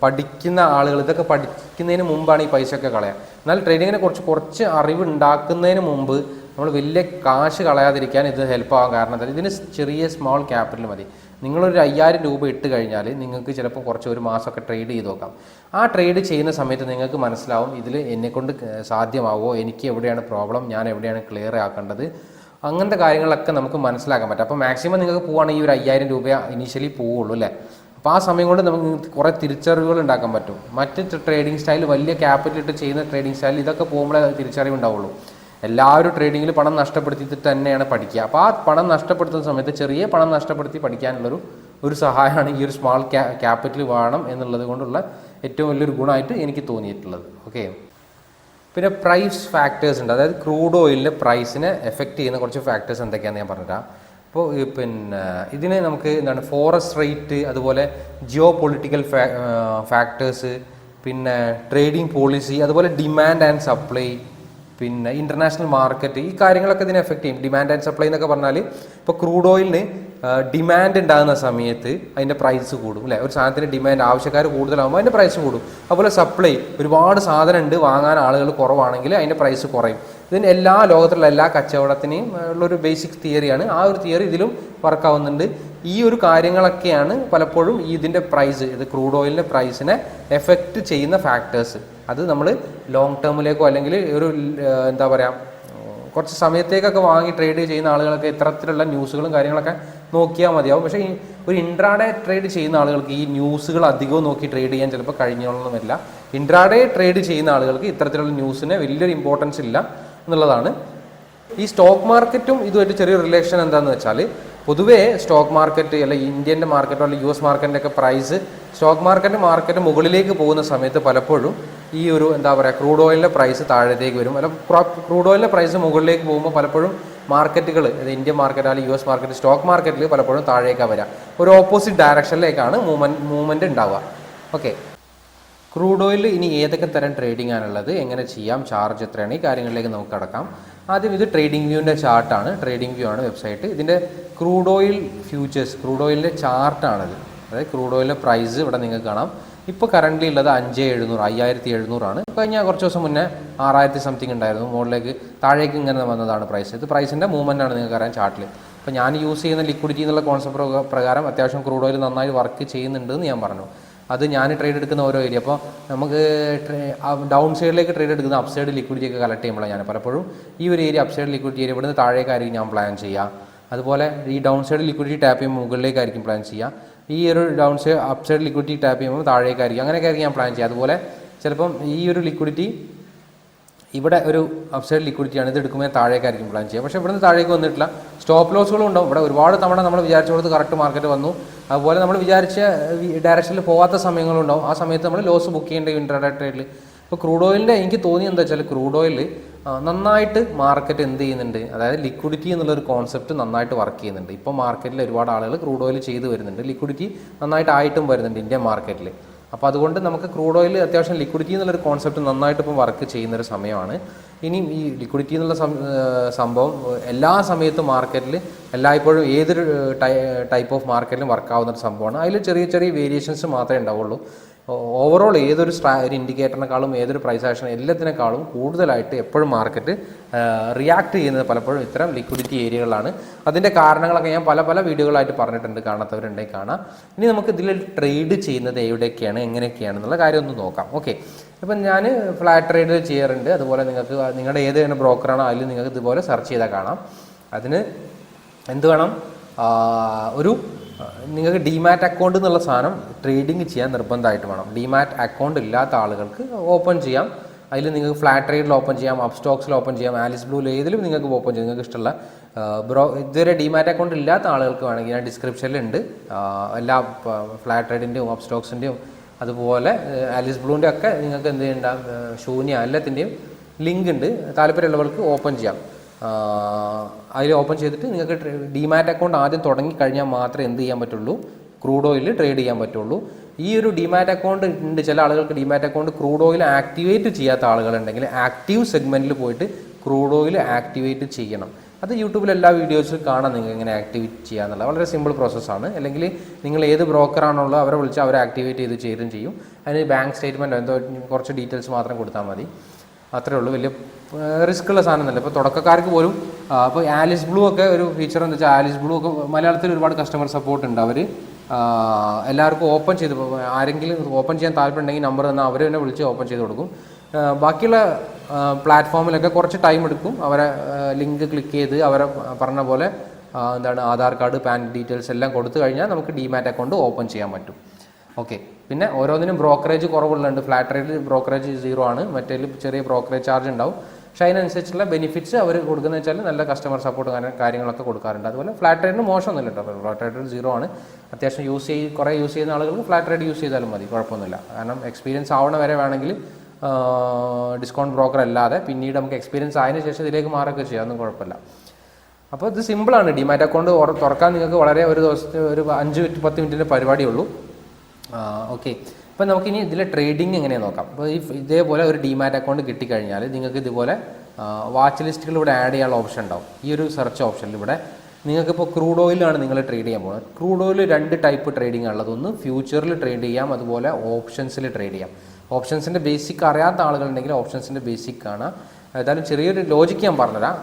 പഠിക്കുന്ന ആളുകൾ ഇതൊക്കെ പഠിക്കുന്നതിന് മുമ്പാണ് ഈ പൈസയൊക്കെ കളയുക എന്നാൽ ട്രേഡിങ്ങിനെ കുറിച്ച് കുറച്ച് അറിവ് ഉണ്ടാക്കുന്നതിന് മുമ്പ് നമ്മൾ വലിയ കാശ് കളയാതിരിക്കാൻ ഇത് ഹെൽപ്പ് ആവാൻ കാരണം എന്താ? ഇതിന് ചെറിയ സ്മോൾ ക്യാപിറ്റൽ മതി. നിങ്ങളൊരു അയ്യായിരം രൂപ ഇട്ട് കഴിഞ്ഞാൽ നിങ്ങൾക്ക് ചിലപ്പോൾ കുറച്ച് ഒരു മാസമൊക്കെ ട്രേഡ് ചെയ്ത് നോക്കാം. ആ ട്രേഡ് ചെയ്യുന്ന സമയത്ത് നിങ്ങൾക്ക് മനസ്സിലാവും ഇതിൽ എന്നെക്കൊണ്ട് സാധ്യമാവുമോ എനിക്ക് എവിടെയാണ് പ്രോബ്ലം ഞാൻ എവിടെയാണ് ക്ലിയർ ആക്കേണ്ടത്? അങ്ങനത്തെ കാര്യങ്ങളൊക്കെ നമുക്ക് മനസ്സിലാക്കാൻ പറ്റും. അപ്പോൾ മാക്സിമം നിങ്ങൾക്ക് പോവുകയാണെങ്കിൽ ഈ ഒരു അയ്യായിരം രൂപ ഇനീഷ്യലി പോവുള്ളൂ അല്ലേ? അപ്പോൾ ആ സമയം കൊണ്ട് നമുക്ക് കുറേ തിരിച്ചറിവുകൾ ഉണ്ടാക്കാൻ പറ്റും. മറ്റ് ട്രേഡിംഗ് സ്റ്റൈൽ വലിയ ക്യാപിറ്റൽ ഇട്ട് ചെയ്യുന്ന ട്രേഡിംഗ് സ്റ്റൈൽ ഇതൊക്കെ പോകുമ്പോഴേ തിരിച്ചറിവ് ഉണ്ടാവുള്ളൂ. എല്ലാവരും ട്രേഡിങ്ങിൽ പണം നഷ്ടപ്പെടുത്തിയിട്ട് തന്നെയാണ് പഠിക്കുക. അപ്പോൾ ആ പണം നഷ്ടപ്പെടുത്തുന്ന സമയത്ത് ചെറിയ പണം നഷ്ടപ്പെടുത്തി പഠിക്കാനുള്ളൊരു ഒരു സഹായമാണ് ഈ ഒരു സ്മാൾ ക്യാപിറ്റൽ വേണം എന്നുള്ളത് കൊണ്ടുള്ള ഏറ്റവും വലിയൊരു ഗുണമായിട്ട് എനിക്ക് തോന്നിയിട്ടുള്ളത്. ഓക്കെ പിന്നെ പ്രൈസ് ഫാക്ടേഴ്സ് ഉണ്ട്. അതായത് ക്രൂഡ് ഓയിലിന്റെ പ്രൈസിനെ എഫക്റ്റ് ചെയ്യുന്ന കുറച്ച് ഫാക്ടേഴ്സ് എന്തൊക്കെയാണെന്ന് ഞാൻ പറഞ്ഞുതരാം. അപ്പോൾ പിന്നെ ഇതിനെ നമുക്ക് എന്താണ് ഫോറസ്റ്റ് റേറ്റ് അതുപോലെ ജിയോ പൊളിറ്റിക്കൽ ഫാക്ടേഴ്സ് പിന്നെ ട്രേഡിംഗ് പോളിസി അതുപോലെ ഡിമാൻഡ് ആൻഡ് സപ്ലൈ പിന്നെ ഇന്റർനാഷണൽ മാർക്കറ്റ് ഈ കാര്യങ്ങളൊക്കെ ഇതിനെ എഫക്റ്റ് ചെയ്യും. ഡിമാൻഡ് ആൻഡ് സപ്ലൈ എന്നൊക്കെ പറഞ്ഞാൽ ഇപ്പോൾ ക്രൂഡ് ഓയിലിന് ഡിമാൻഡ് ഉണ്ടാകുന്ന സമയത്ത് അതിന്റെ പ്രൈസ് കൂടും അല്ലേ? ഒരു സാധനത്തിന്റെ ഡിമാൻഡ് ആവശ്യക്കാർ കൂടുതലാകുമ്പോൾ അതിന്റെ പ്രൈസ് കൂടും. അതുപോലെ സപ്ലൈ ഒരുപാട് സാധനം ഉണ്ട് വാങ്ങാൻ ആളുകൾ കുറവാണെങ്കിൽ അതിന്റെ പ്രൈസ് കുറയും. ഇതിന് എല്ലാ ലോകത്തിലുള്ള എല്ലാ കച്ചവടത്തിനെയും ഉള്ളൊരു ബേസിക് തിയറിയാണ് ആ ഒരു തിയറി ഇതിലും വർക്കാവുന്നുണ്ട് ഈ ഒരു കാര്യങ്ങളൊക്കെയാണ് പലപ്പോഴും ഈ ഇതിന്റെ പ്രൈസ് ഇത് ക്രൂഡ് ഓയിലിന്റെ പ്രൈസിനെ എഫക്റ്റ് ചെയ്യുന്ന ഫാക്ടേഴ്സ് അത് നമ്മൾ ലോങ് ടേമിലേക്കോ അല്ലെങ്കിൽ ഒരു എന്താ പറയുക കുറച്ച് സമയത്തേക്കൊക്കെ വാങ്ങി ട്രേഡ് ചെയ്യുന്ന ആളുകളൊക്കെ ഇത്തരത്തിലുള്ള ന്യൂസുകളും കാര്യങ്ങളൊക്കെ നോക്കിയാൽ മതിയാവും. പക്ഷേ ഒരു ഇൻട്രാഡേ ട്രേഡ് ചെയ്യുന്ന ആളുകൾക്ക് ഈ ന്യൂസുകൾ അധികവും നോക്കി ട്രേഡ് ചെയ്യാൻ ചിലപ്പോൾ കഴിഞ്ഞോളണമെന്നില്ല ഇൻട്രാഡേ ട്രേഡ് ചെയ്യുന്ന ആളുകൾക്ക് ഇത്തരത്തിലുള്ള ന്യൂസിന് വലിയൊരു ഇമ്പോർട്ടൻസ് ഇല്ല എന്നുള്ളതാണ്. ഈ സ്റ്റോക്ക് മാർക്കറ്റും ഇതുമായിട്ട് ചെറിയ റിലേഷൻ എന്താണെന്ന് വെച്ചാൽ പൊതുവേ സ്റ്റോക്ക് മാർക്കറ്റ് അല്ലെങ്കിൽ ഇന്ത്യന്റെ മാർക്കറ്റോ അല്ലെങ്കിൽ യു എസ് മാർക്കറ്റിന്റെ ഒക്കെ പ്രൈസ് സ്റ്റോക്ക് മാർക്കറ്റ് മാർക്കറ്റ് മുകളിലേക്ക് പോകുന്ന സമയത്ത് പലപ്പോഴും ഈ ഒരു എന്താ പറയുക ക്രൂഡ് ഓയിലിന്റെ പ്രൈസ് താഴത്തേക്ക് വരും. അല്ല ക്രൂഡ് ഓയിലിന്റെ പ്രൈസ് മുകളിലേക്ക് പോകുമ്പോൾ പലപ്പോഴും മാർക്കറ്റുകൾ ഇന്ത്യൻ മാർക്കറ്റ് അല്ലെങ്കിൽ യു എസ് മാർക്കറ്റ് സ്റ്റോക്ക് മാർക്കറ്റിൽ പലപ്പോഴും താഴേക്കാണ് വരിക ഒരു ഓപ്പോസിറ്റ് ഡയറക്ഷനിലേക്കാണ് മൂവ്മെന്റ് മൂവ്മെന്റ് ഉണ്ടാവുക. ഓക്കെ. ക്രൂഡ് ഓയിൽ ഇനി ഏതൊക്കെ തരം ട്രേഡിംഗ് ആണുള്ളത് എങ്ങനെ ചെയ്യാം ചാർജ് എത്രയാണ് ഈ കാര്യങ്ങളിലേക്ക് നമുക്ക് കടക്കാം. ആദ്യം ഇത് ട്രേഡിംഗ് വ്യൂവിന്റെ ചാർട്ടാണ്. ട്രേഡിംഗ് വ്യൂ ആണ് വെബ്സൈറ്റ്. ഇതിന്റെ ക്രൂഡ് ഓയിൽ ഫ്യൂച്ചേഴ്സ് ക്രൂഡ് ഓയിലിന്റെ ചാർട്ടാണിത്. അതായത് ക്രൂഡ് ഓയിലിന്റെ പ്രൈസ് ഇവിടെ നിങ്ങൾക്ക് കാണാം. ഇപ്പോൾ കറന്റ് ഉള്ളത് അഞ്ച് എഴുന്നൂറ് അയ്യായിരത്തി എഴുന്നൂറാണ്. കഴിഞ്ഞ കുറച്ച് ദിവസം മുന്നേ ആറായിരത്തി സംതിങ് ഉണ്ടായിരുന്നു. മുകളിലേക്ക് താഴേക്ക് ഇങ്ങനെ വന്നതാണ് പ്രൈസ് ഇത് പ്രൈസിന്റെ മൂവ്മെന്റ് ആണ് നിങ്ങൾക്ക് അറിയാൻ ചാർട്ടിൽ അപ്പോൾ ഞാൻ യൂസ് ചെയ്യുന്ന ലിക്വിഡിറ്റി എന്നുള്ള കോൺസെപ്റ്റ് പ്രകാരം അത്യാവശ്യം ക്രൂഡ് ഓയിൽ നന്നായി വർക്ക് ചെയ്യുന്നുണ്ട് എന്ന് ഞാൻ പറഞ്ഞു. അത് ഞാൻ ട്രേഡ് എടുക്കുന്ന ഓരോ ഏരിയ അപ്പോൾ നമുക്ക് ഡൗൺ സൈഡിലേക്ക് ട്രേഡ് എടുക്കുന്ന അപ് സൈഡ് ലിക്വിഡിറ്റി ഒക്കെ കളക്ട് ചെയ്യുമ്പോഴാണ് ഞാൻ പലപ്പോഴും ഈ ഒരു area up side liquidity area ഇവിടുന്ന് താഴേക്കായിരിക്കും ഞാൻ പ്ലാൻ ചെയ്യുക. അതുപോലെ ഈ ഡൗൺ സൈഡ് ലിക്വിഡിറ്റി ടാപ്പ് ചെയ്യുമ്പോൾ മുകളിലേക്കായിരിക്കും പ്ലാൻ ചെയ്യുക. ഈ ഒരു down side up side liquidity tap ചെയ്യുമ്പോൾ താഴേക്കായിരിക്കും. അങ്ങനെയൊക്കെ ആയിരിക്കും ഞാൻ പ്ലാൻ ചെയ്യുക. അതുപോലെ ചിലപ്പം ഈ ഒരു ലിക്വിഡിറ്റി ഇവിടെ ഒരു അപ്സൈഡ് ലിക്വിഡിറ്റിയാണ് ഇത് എടുക്കുമ്പോൾ താഴേക്കായിരിക്കും പ്ലാൻ ചെയ്യുക. പക്ഷേ ഇവിടുന്ന് താഴേക്ക് വന്നിട്ടില്ല. സ്റ്റോപ്പ് ലോസുകളും ഉണ്ടാവും. ഇവിടെ ഒരുപാട് തവണ നമ്മൾ വിചാരിച്ച കൊടുത്ത് കറക്റ്റ് മാർക്കറ്റ് വന്നു. അതുപോലെ നമ്മൾ വിചാരിച്ച ഡയറക്ഷനിൽ പോകാത്ത സമയങ്ങളുണ്ടാവും ആ സമയത്ത് നമ്മൾ ലോസ് ബുക്ക് ചെയ്യേണ്ട ഇൻട്രാഡേ ട്രേഡിൽ ഇപ്പോൾ ക്രൂഡ് ഓയിലിന്റെ എനിക്ക് തോന്നി എന്താ വെച്ചാൽ ക്രൂഡ് ഓയിൽ നന്നായിട്ട് മാർക്കറ്റ് എന്ത് ചെയ്യുന്നുണ്ട്? അതായത് ലിക്വിഡിറ്റി എന്നുള്ളൊരു കോൺസെപ്റ്റ് നന്നായിട്ട് വർക്ക് ചെയ്യുന്നുണ്ട്. ഇപ്പോൾ മാർക്കറ്റിൽ ഒരുപാട് ആളുകൾ ക്രൂഡ് ഓയിൽ ചെയ്ത് വരുന്നുണ്ട്. ലിക്വിഡിറ്റി നന്നായിട്ട് ആയിട്ടും വരുന്നുണ്ട് ഇന്ത്യൻ മാർക്കറ്റിൽ അപ്പോൾ അതുകൊണ്ട് നമുക്ക് ക്രൂഡ് ഓയിൽ അത്യാവശ്യം ലിക്വിഡിറ്റി എന്നുള്ളൊരു കോൺസെപ്റ്റ് നന്നായിട്ട് ഇപ്പം വർക്ക് ചെയ്യുന്ന ഒരു സമയമാണ്. ഇനിയും ഈ ലിക്വിഡിറ്റി എന്നുള്ള സംഭവം എല്ലാ സമയത്തും മാർക്കറ്റിൽ എല്ലായ്പ്പോഴും ഏതൊരു ടൈപ്പ് ഓഫ് മാർക്കറ്റിലും വർക്ക് ആവുന്ന ഒരു സംഭവമാണ്. അതിൽ ചെറിയ ചെറിയ വേരിയേഷൻസ് മാത്രമേ ഉണ്ടാവുള്ളൂ. ഓവറോൾ ഏതൊരു സ്ട്രാ ഒരു ഇൻഡിക്കേറ്ററിനെക്കാളും ഏതൊരു പ്രൈസ് ആക്ഷൻ എല്ലാത്തിനേക്കാളും കൂടുതലായിട്ട് എപ്പോഴും മാർക്കറ്റ് റിയാക്ട് ചെയ്യുന്നത് പലപ്പോഴും ഇത്തരം ലിക്വിഡിറ്റി ഏരിയകളാണ് അതിന്റെ കാരണങ്ങളൊക്കെ ഞാൻ പല പല വീഡിയോകളായിട്ട് പറഞ്ഞിട്ടുണ്ട്. കാണാത്തവരുണ്ടെങ്കിൽ കാണാം. ഇനി നമുക്ക് ഇതിൽ ട്രേഡ് ചെയ്യുന്നത് എവിടെയൊക്കെയാണ് എങ്ങനെയൊക്കെയാണ് എന്നുള്ള കാര്യം ഒന്ന് നോക്കാം. ഓക്കെ ഇപ്പം ഞാൻ ഫ്ലാറ്റ് ട്രേഡ് ചെയ്യാറുണ്ട്. അതുപോലെ നിങ്ങൾക്ക് നിങ്ങളുടെ ഏത് തന്നെ ബ്രോക്കറാണോ അതിൽ നിങ്ങൾക്ക് ഇതുപോലെ സെർച്ച് ചെയ്താൽ കാണാം. അതിന് എന്ത് വേണം? ഒരു നിങ്ങൾക്ക് ഡിമാറ്റ് അക്കൗണ്ട് എന്നുള്ള സാധനം ട്രേഡിംഗ് ചെയ്യാൻ നിർബന്ധമായിട്ട് വേണം. ഡിമാറ്റ് അക്കൗണ്ട് ഇല്ലാത്ത ആളുകൾക്ക് ഓപ്പൺ ചെയ്യാം. അതിൽ നിങ്ങൾക്ക് ഫ്ലാറ്റ് ട്രേഡിൽ ഓപ്പൺ ചെയ്യാം അപ് സ്റ്റോക്സിൽ ഓപ്പൺ ചെയ്യാം ആലിസ് ബ്ലൂയിൽ ഏതിലും നിങ്ങൾക്ക് ഓപ്പൺ ചെയ്യാം. നിങ്ങൾക്ക് ഇഷ്ടമുള്ള ബ്രോ ഇതുവരെ ഡിമാറ്റ് അക്കൗണ്ട് ഇല്ലാത്ത ആളുകൾക്ക് വേണമെങ്കിൽ ഞാൻ ഡിസ്ക്രിപ്ഷനിലുണ്ട് എല്ലാ ഫ്ലാറ്റ് ട്രേഡിന്റെയും അപ് സ്റ്റോക്സിന്റെയും അതുപോലെ ആലിസ് ബ്ലൂവിന്റെ ഒക്കെ നിങ്ങൾക്ക് എന്ത് ചെയ്യണ്ട ശൂന്യ എല്ലാത്തിന്റെയും ലിങ്ക് ഉണ്ട്. താല്പര്യമുള്ളവർക്ക് ഓപ്പൺ ചെയ്യാം. അതിൽ ഓപ്പൺ ചെയ്തിട്ട് നിങ്ങൾക്ക് ഡിമാറ്റ് അക്കൗണ്ട് ആദ്യം തുടങ്ങി കഴിഞ്ഞാൽ മാത്രമേ എന്ത് ചെയ്യാൻ പറ്റുള്ളൂ? ക്രൂഡ് ഓയിൽ ട്രേഡ് ചെയ്യാൻ പറ്റുള്ളൂ. ഈ ഒരു ഡിമാറ്റ് അക്കൗണ്ട് ഉണ്ട്. ചില ആളുകൾക്ക് demat account crude oil activate ചെയ്യാത്ത ആളുകളുണ്ടെങ്കിൽ ആക്റ്റീവ് സെഗ്മെന്റിൽ പോയിട്ട് ക്രൂഡ് ഓയിൽ ആക്ടിവേറ്റ് ചെയ്യണം. അത് യൂട്യൂബിൽ എല്ലാ വീഡിയോസിലും കാണാം നിങ്ങൾ എങ്ങനെ ആക്ടിവേറ്റ് ചെയ്യാന്നുള്ളത് വളരെ സിമ്പിൾ പ്രോസസ്സാണ് അല്ലെങ്കിൽ നിങ്ങൾ ഏത് ബ്രോക്കറാണുള്ളത് അവരെ വിളിച്ച് അവരെ ആക്ടിവേറ്റ് ചെയ്ത് ചെയ്യും. അതിന് ബാങ്ക് സ്റ്റേറ്റ്മെന്റോ എന്തോ കുറച്ച് ഡീറ്റെയിൽസ് മാത്രം കൊടുത്താൽ മതി. അത്രേ ഉള്ളൂ. വലിയ റിസ്ക് ഉള്ള സാധനം തന്നെ ഇപ്പോൾ തുടക്കക്കാർക്ക് പോലും അപ്പോൾ ആലിസ് ബ്ലൂ ഒക്കെ ഒരു ഫീച്ചർ എന്ന് വെച്ചാൽ ആലിസ് ബ്ലൂ ഒക്കെ മലയാളത്തിൽ ഒരുപാട് കസ്റ്റമർ സപ്പോർട്ട് ഉണ്ട് അവർ എല്ലാവർക്കും ഓപ്പൺ ചെയ്ത് ആരെങ്കിലും ഓപ്പൺ ചെയ്യാൻ താല്പര്യമുണ്ടെങ്കിൽ നമ്പർ തന്നാൽ അവർ തന്നെ വിളിച്ച് ഓപ്പൺ ചെയ്ത് കൊടുക്കും. ബാക്കിയുള്ള പ്ലാറ്റ്ഫോമിലൊക്കെ കുറച്ച് ടൈം എടുക്കും. അവരെ ലിങ്ക് ക്ലിക്ക് ചെയ്ത് അവരെ പറഞ്ഞ പോലെ എന്താണ് ആധാർ കാർഡ് പാൻ ഡീറ്റെയിൽസ് എല്ലാം കൊടുത്തു കഴിഞ്ഞാൽ നമുക്ക് ഡിമാറ്റ് അക്കൗണ്ട് ഓപ്പൺ ചെയ്യാൻ പറ്റും. ഓക്കെ പിന്നെ ഓരോന്നിനും ബ്രോക്കറേജ് കുറവുള്ളുണ്ട് ഫ്ലാറ്റ് റേറ്റ് ബ്രോക്കറേജ് സീറോ ആണ്. മറ്റേതിൽ ചെറിയ ബ്രോക്കറേജ് ചാർജ് ഉണ്ടാവും. പക്ഷേ അതിനനുസരിച്ചുള്ള ബെനിഫിറ്റ്സ് അവർ കൊടുക്കുന്നത് വെച്ചാൽ നല്ല കസ്റ്റമർ സപ്പോർട്ട് കാര്യങ്ങളൊക്കെ കൊടുക്കാറുണ്ട്. അതുപോലെ ഫ്ലാറ്റ് റേറ്റിന് മോശമൊന്നുമില്ല കേട്ടോ ഫ്ലാറ്റ് റേറ്റ് സീറോ ആണ്. അത്യാവശ്യം യൂസ് ചെയ്ത് കുറേ യൂസ് ചെയ്യുന്ന ആളുകൾക്ക് ഫ്ലാറ്റ് റേറ്റ് യൂസ് ചെയ്താലും മതി. കുഴപ്പമൊന്നുമില്ല. കാരണം എക്സ്പീരിയൻസ് ആവണ വരെ വേണമെങ്കിൽ ഡിസ്കൗണ്ട് ബ്രോക്കർ അല്ലാതെ പിന്നീട് നമുക്ക് എക്സ്പീരിയൻസ് ആയതിനു ശേഷം ഇതിലേക്ക് മാറൊക്കെ ചെയ്യാം. ഒന്നും കുഴപ്പമില്ല. അപ്പോൾ ഇത് സിമ്പിളാണ് ഡിമാറ്റ് അക്കൗണ്ട് തുറക്കാൻ നിങ്ങൾക്ക് വളരെ ഒരു ദിവസത്തെ ഒരു അഞ്ച് മിനിറ്റ് പത്ത് മിനിറ്റിന്റെ പരിപാടിയുള്ളൂ ഓക്കെ. അപ്പോൾ നമുക്കിനി ഇതിലെ ട്രേഡിംഗ് എങ്ങനെ നോക്കാം. അപ്പോൾ ഈ ഇതേപോലെ ഒരു ഡിമാറ്റ് അക്കൗണ്ട് കിട്ടിക്കഴിഞ്ഞാൽ നിങ്ങൾക്ക് ഇതുപോലെ വാച്ച് ലിസ്റ്റുകൾ ഇവിടെ ആഡ് ചെയ്യാനുള്ള ഓപ്ഷൻ ഉണ്ടാവും. ഈ ഒരു സെർച്ച് ഓപ്ഷനിൽ ഇവിടെ നിങ്ങൾക്കിപ്പോൾ ക്രൂഡ് ഓയിലാണ് നിങ്ങൾ ട്രേഡ് ചെയ്യാൻ പോകുന്നത്. ക്രൂഡ് ഓയിൽ രണ്ട് ടൈപ്പ് ട്രേഡിംഗ് ഉള്ളത് ഒന്ന് ഫ്യൂച്ചറിൽ ട്രേഡ് ചെയ്യാം അതുപോലെ ഓപ്ഷൻസിൽ ട്രേഡ് ചെയ്യാം. ഓപ്ഷൻസിന്റെ ബേസിക് അറിയാത്ത ആളുകളുണ്ടെങ്കിൽ ഓപ്ഷൻസിന്റെ ബേസിക് ആണ്. ഏതായാലും ചെറിയൊരു ലോജിക്ക് ഞാൻ പറഞ്ഞുതരാം.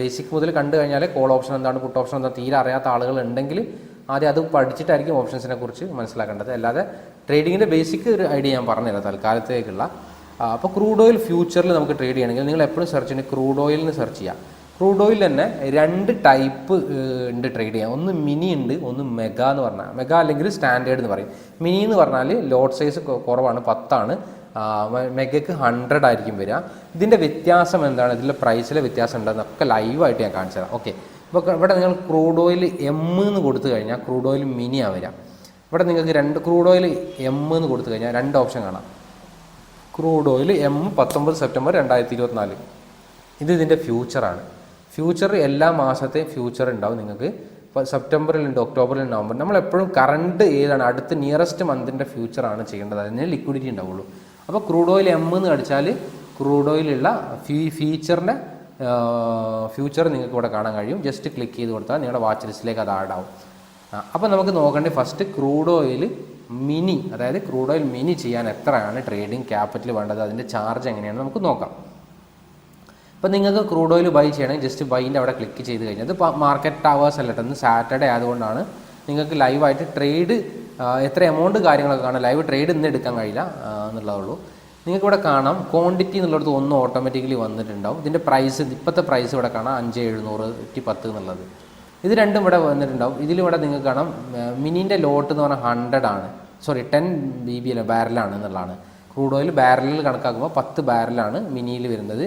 ബേസിക് മുതൽ കണ്ടു കഴിഞ്ഞാൽ കോൾ ഓപ്ഷൻ എന്താണ് പുട്ട് ഓപ്ഷൻ എന്താണ് തീരെ അറിയാത്ത ആളുകൾ ഉണ്ടെങ്കിൽ ആദ്യം അത് പഠിച്ചിട്ടായിരിക്കും ഓപ്ഷൻസിനെ കുറിച്ച് മനസ്സിലാക്കേണ്ടത്. അല്ലാതെ ട്രേഡിങ്ങിന്റെ ബേസിക് ഒരു ഐഡിയ ഞാൻ പറഞ്ഞുതരാം തൽക്കാലത്തേക്കുള്ള. അപ്പോൾ ക്രൂഡ് ഓയിൽ ഫ്യൂച്ചറിൽ നമുക്ക് ട്രേഡ് ചെയ്യണമെങ്കിൽ നിങ്ങൾ എപ്പോഴും സെർച്ച് ചെയ്യുന്നത് ക്രൂഡ് ഓയിലിന് സെർച്ച് ചെയ്യാം. ക്രൂഡ് ഓയിൽ തന്നെ രണ്ട് ടൈപ്പ് ഉണ്ട് ട്രേഡ് ചെയ്യാം ഒന്ന് മിനി ഉണ്ട് ഒന്ന് മെഗാ എന്ന് പറഞ്ഞാൽ മെഗാ അല്ലെങ്കിൽ സ്റ്റാൻഡേർഡ് എന്ന് പറയും. മിനി എന്ന് പറഞ്ഞാൽ ലോഡ് സൈസ് കുറവാണ് പത്താണ്. മെഗയ്ക്ക് ഹൺഡ്രഡ് ആയിരിക്കും വരിക. ഇതിന്റെ വ്യത്യാസം എന്താണ്? ഇതിന്റെ പ്രൈസിലെ വ്യത്യാസം ഉണ്ടെന്നൊക്കെ ലൈവായിട്ട് ഞാൻ കാണിച്ചു തരാം ഓക്കെ ഇപ്പോൾ ഇവിടെ നിങ്ങൾ ക്രൂഡ് ഓയിൽ എം എന്ന് കൊടുത്തു കഴിഞ്ഞാൽ ക്രൂഡ് ഓയിൽ മിനിയാണ് വരിക. ഇവിടെ നിങ്ങൾക്ക് രണ്ട് ക്രൂഡ് ഓയിൽ എം എന്ന് കൊടുത്തു കഴിഞ്ഞാൽ രണ്ട് ഓപ്ഷൻ കാണാം. ക്രൂഡ് ഓയിൽ എം പത്തൊമ്പത് സെപ്റ്റംബർ രണ്ടായിരത്തി ഇരുപത്തിനാല് ഇത് ഇതിന്റെ ഫ്യൂച്ചറാണ് ഫ്യൂച്ചർ എല്ലാ മാസത്തെയും ഫ്യൂച്ചർ ഉണ്ടാവും നിങ്ങൾക്ക്. ഇപ്പോൾ സെപ്റ്റംബറിലുണ്ട് ഒക്ടോബറിൽ നവംബർ. നമ്മൾ എപ്പോഴും കറണ്ട് ഏതാണ് അടുത്ത നിയറസ്റ്റ് മന്തിന്റെ ഫ്യൂച്ചറാണ് ചെയ്യേണ്ടത്. അതിന് ലിക്വിഡിറ്റി ഉണ്ടാവുള്ളൂ. അപ്പോൾ ക്രൂഡ് ഓയിൽ എം എന്ന് അടിച്ചാൽ ക്രൂഡ് ഓയിലുള്ള ഫീ ഫീച്ചറിന്റെ ഫ്യൂച്ചർ നിങ്ങൾക്ക് ഇവിടെ കാണാൻ കഴിയും. ജസ്റ്റ് ക്ലിക്ക് ചെയ്ത് കൊടുത്താൽ നിങ്ങളുടെ വാച്ച് ലിസ്റ്റിലേക്ക് അത് ആഡ് ആവും. അപ്പോൾ നമുക്ക് നോക്കേണ്ടത് ഫസ്റ്റ് ക്രൂഡ് ഓയിൽ മിനി അതായത് ക്രൂഡ് ഓയിൽ മിനി ചെയ്യാൻ എത്രയാണ് ട്രേഡിംഗ് ക്യാപിറ്റൽ വേണ്ടത്? അതിന്റെ ചാർജ് എങ്ങനെയാണ് നമുക്ക് നോക്കാം. അപ്പോൾ നിങ്ങൾക്ക് ക്രൂഡ് ഓയിൽ ബൈ ചെയ്യണമെങ്കിൽ ജസ്റ്റ് ബൈന്റെ അവിടെ ക്ലിക്ക് ചെയ്ത് കഴിഞ്ഞാൽ അത് മാർക്കറ്റ് ടവേഴ്സ് അല്ല? ഇന്ന് സാറ്റർഡേ ആയതുകൊണ്ടാണ് നിങ്ങൾക്ക് ലൈവായിട്ട് ട്രേഡ് എത്ര എമൗണ്ട് കാര്യങ്ങളൊക്കെ കാണാം. ലൈവ് ട്രേഡ് ഇന്ന് എടുക്കാൻ കഴിയില്ല എന്നുള്ളതുള്ളൂ നിങ്ങൾക്ക് ഇവിടെ കാണാം ക്വാണ്ടിറ്റി എന്നുള്ളടത്ത് ഒന്ന് ഓട്ടോമാറ്റിക്കലി വന്നിട്ടുണ്ടാവും. ഇതിന്റെ പ്രൈസ് ഇപ്പോഴത്തെ പ്രൈസ് ഇവിടെ കാണാം അഞ്ച് എഴുന്നൂറ് എട്ടി പത്ത് എന്നുള്ളത്. ഇത് രണ്ടും ഇവിടെ വന്നിട്ടുണ്ടാവും. ഇതിലിവിടെ നിങ്ങൾക്ക് കാണാം മിനിന്റെ ലോട്ട് എന്ന് പറഞ്ഞാൽ ഹൺഡ്രഡ് ആണ്. സോറി ടെൻ ബി ബി അല്ല ബാരലാണ് എന്നുള്ളതാണ്. ക്രൂഡ് ഓയിൽ ബാരലിൽ കണക്കാക്കുമ്പോൾ പത്ത് ബാരലാണ് മിനിയിൽ വരുന്നത്.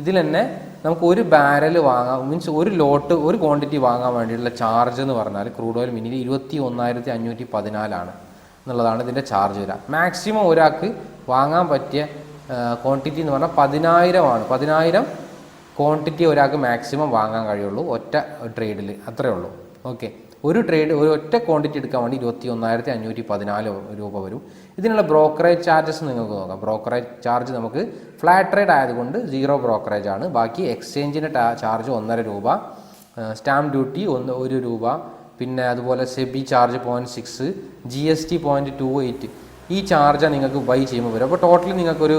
ഇതിൽ തന്നെ നമുക്ക് ഒരു ബാരൽ വാങ്ങാം മീൻസ് ഒരു ലോട്ട് ഒരു ക്വാണ്ടിറ്റി വാങ്ങാൻ വേണ്ടിയിട്ടുള്ള ചാർജ് എന്ന് പറഞ്ഞാൽ ക്രൂഡ് ഓയിൽ മിനിയിൽ ഇരുപത്തി ഒന്നായിരത്തി അഞ്ഞൂറ്റി പതിനാലാണ്. എന്നുള്ളതാണ് ഇതിന്റെ ചാർജ് വരിക. മാക്സിമം ഒരാൾക്ക് വാങ്ങാൻ പറ്റിയ ക്വാണ്ടിറ്റി എന്ന് പറഞ്ഞാൽ പതിനായിരമാണ്. പതിനായിരം ക്വാണ്ടിറ്റി ഒരാൾക്ക് മാക്സിമം വാങ്ങാൻ കഴിയുള്ളൂ ഒറ്റ ട്രേഡിൽ അത്രയേ ഉള്ളൂ. ഓക്കെ ഒരു ട്രേഡ് ഒരു ഒറ്റ ക്വാണ്ടിറ്റി എടുക്കാൻ വേണ്ടി ഇരുപത്തി ഒന്നായിരത്തി അഞ്ഞൂറ്റി പതിനാല് രൂപ വരും. ഇതിനുള്ള ബ്രോക്കറേജ് ചാർജസ് നിങ്ങൾക്ക് നോക്കാം. ബ്രോക്കറേജ് ചാർജ് നമുക്ക് ഫ്ലാറ്റ് ട്രേഡ് ആയതുകൊണ്ട് സീറോ ബ്രോക്കറേജ് ആണ്. ബാക്കി എക്സ്ചേഞ്ചിന്റെ ചാർജ് ഒന്നര രൂപ സ്റ്റാമ്പ് ഡ്യൂട്ടി ഒന്ന് ഒരു രൂപ പിന്നെ അതുപോലെ SEBI charge point six G S T point two eight ഈ ചാർജാണ് നിങ്ങൾക്ക് ബൈ ചെയ്യുമ്പോൾ വരും. അപ്പോൾ ടോട്ടലി നിങ്ങൾക്കൊരു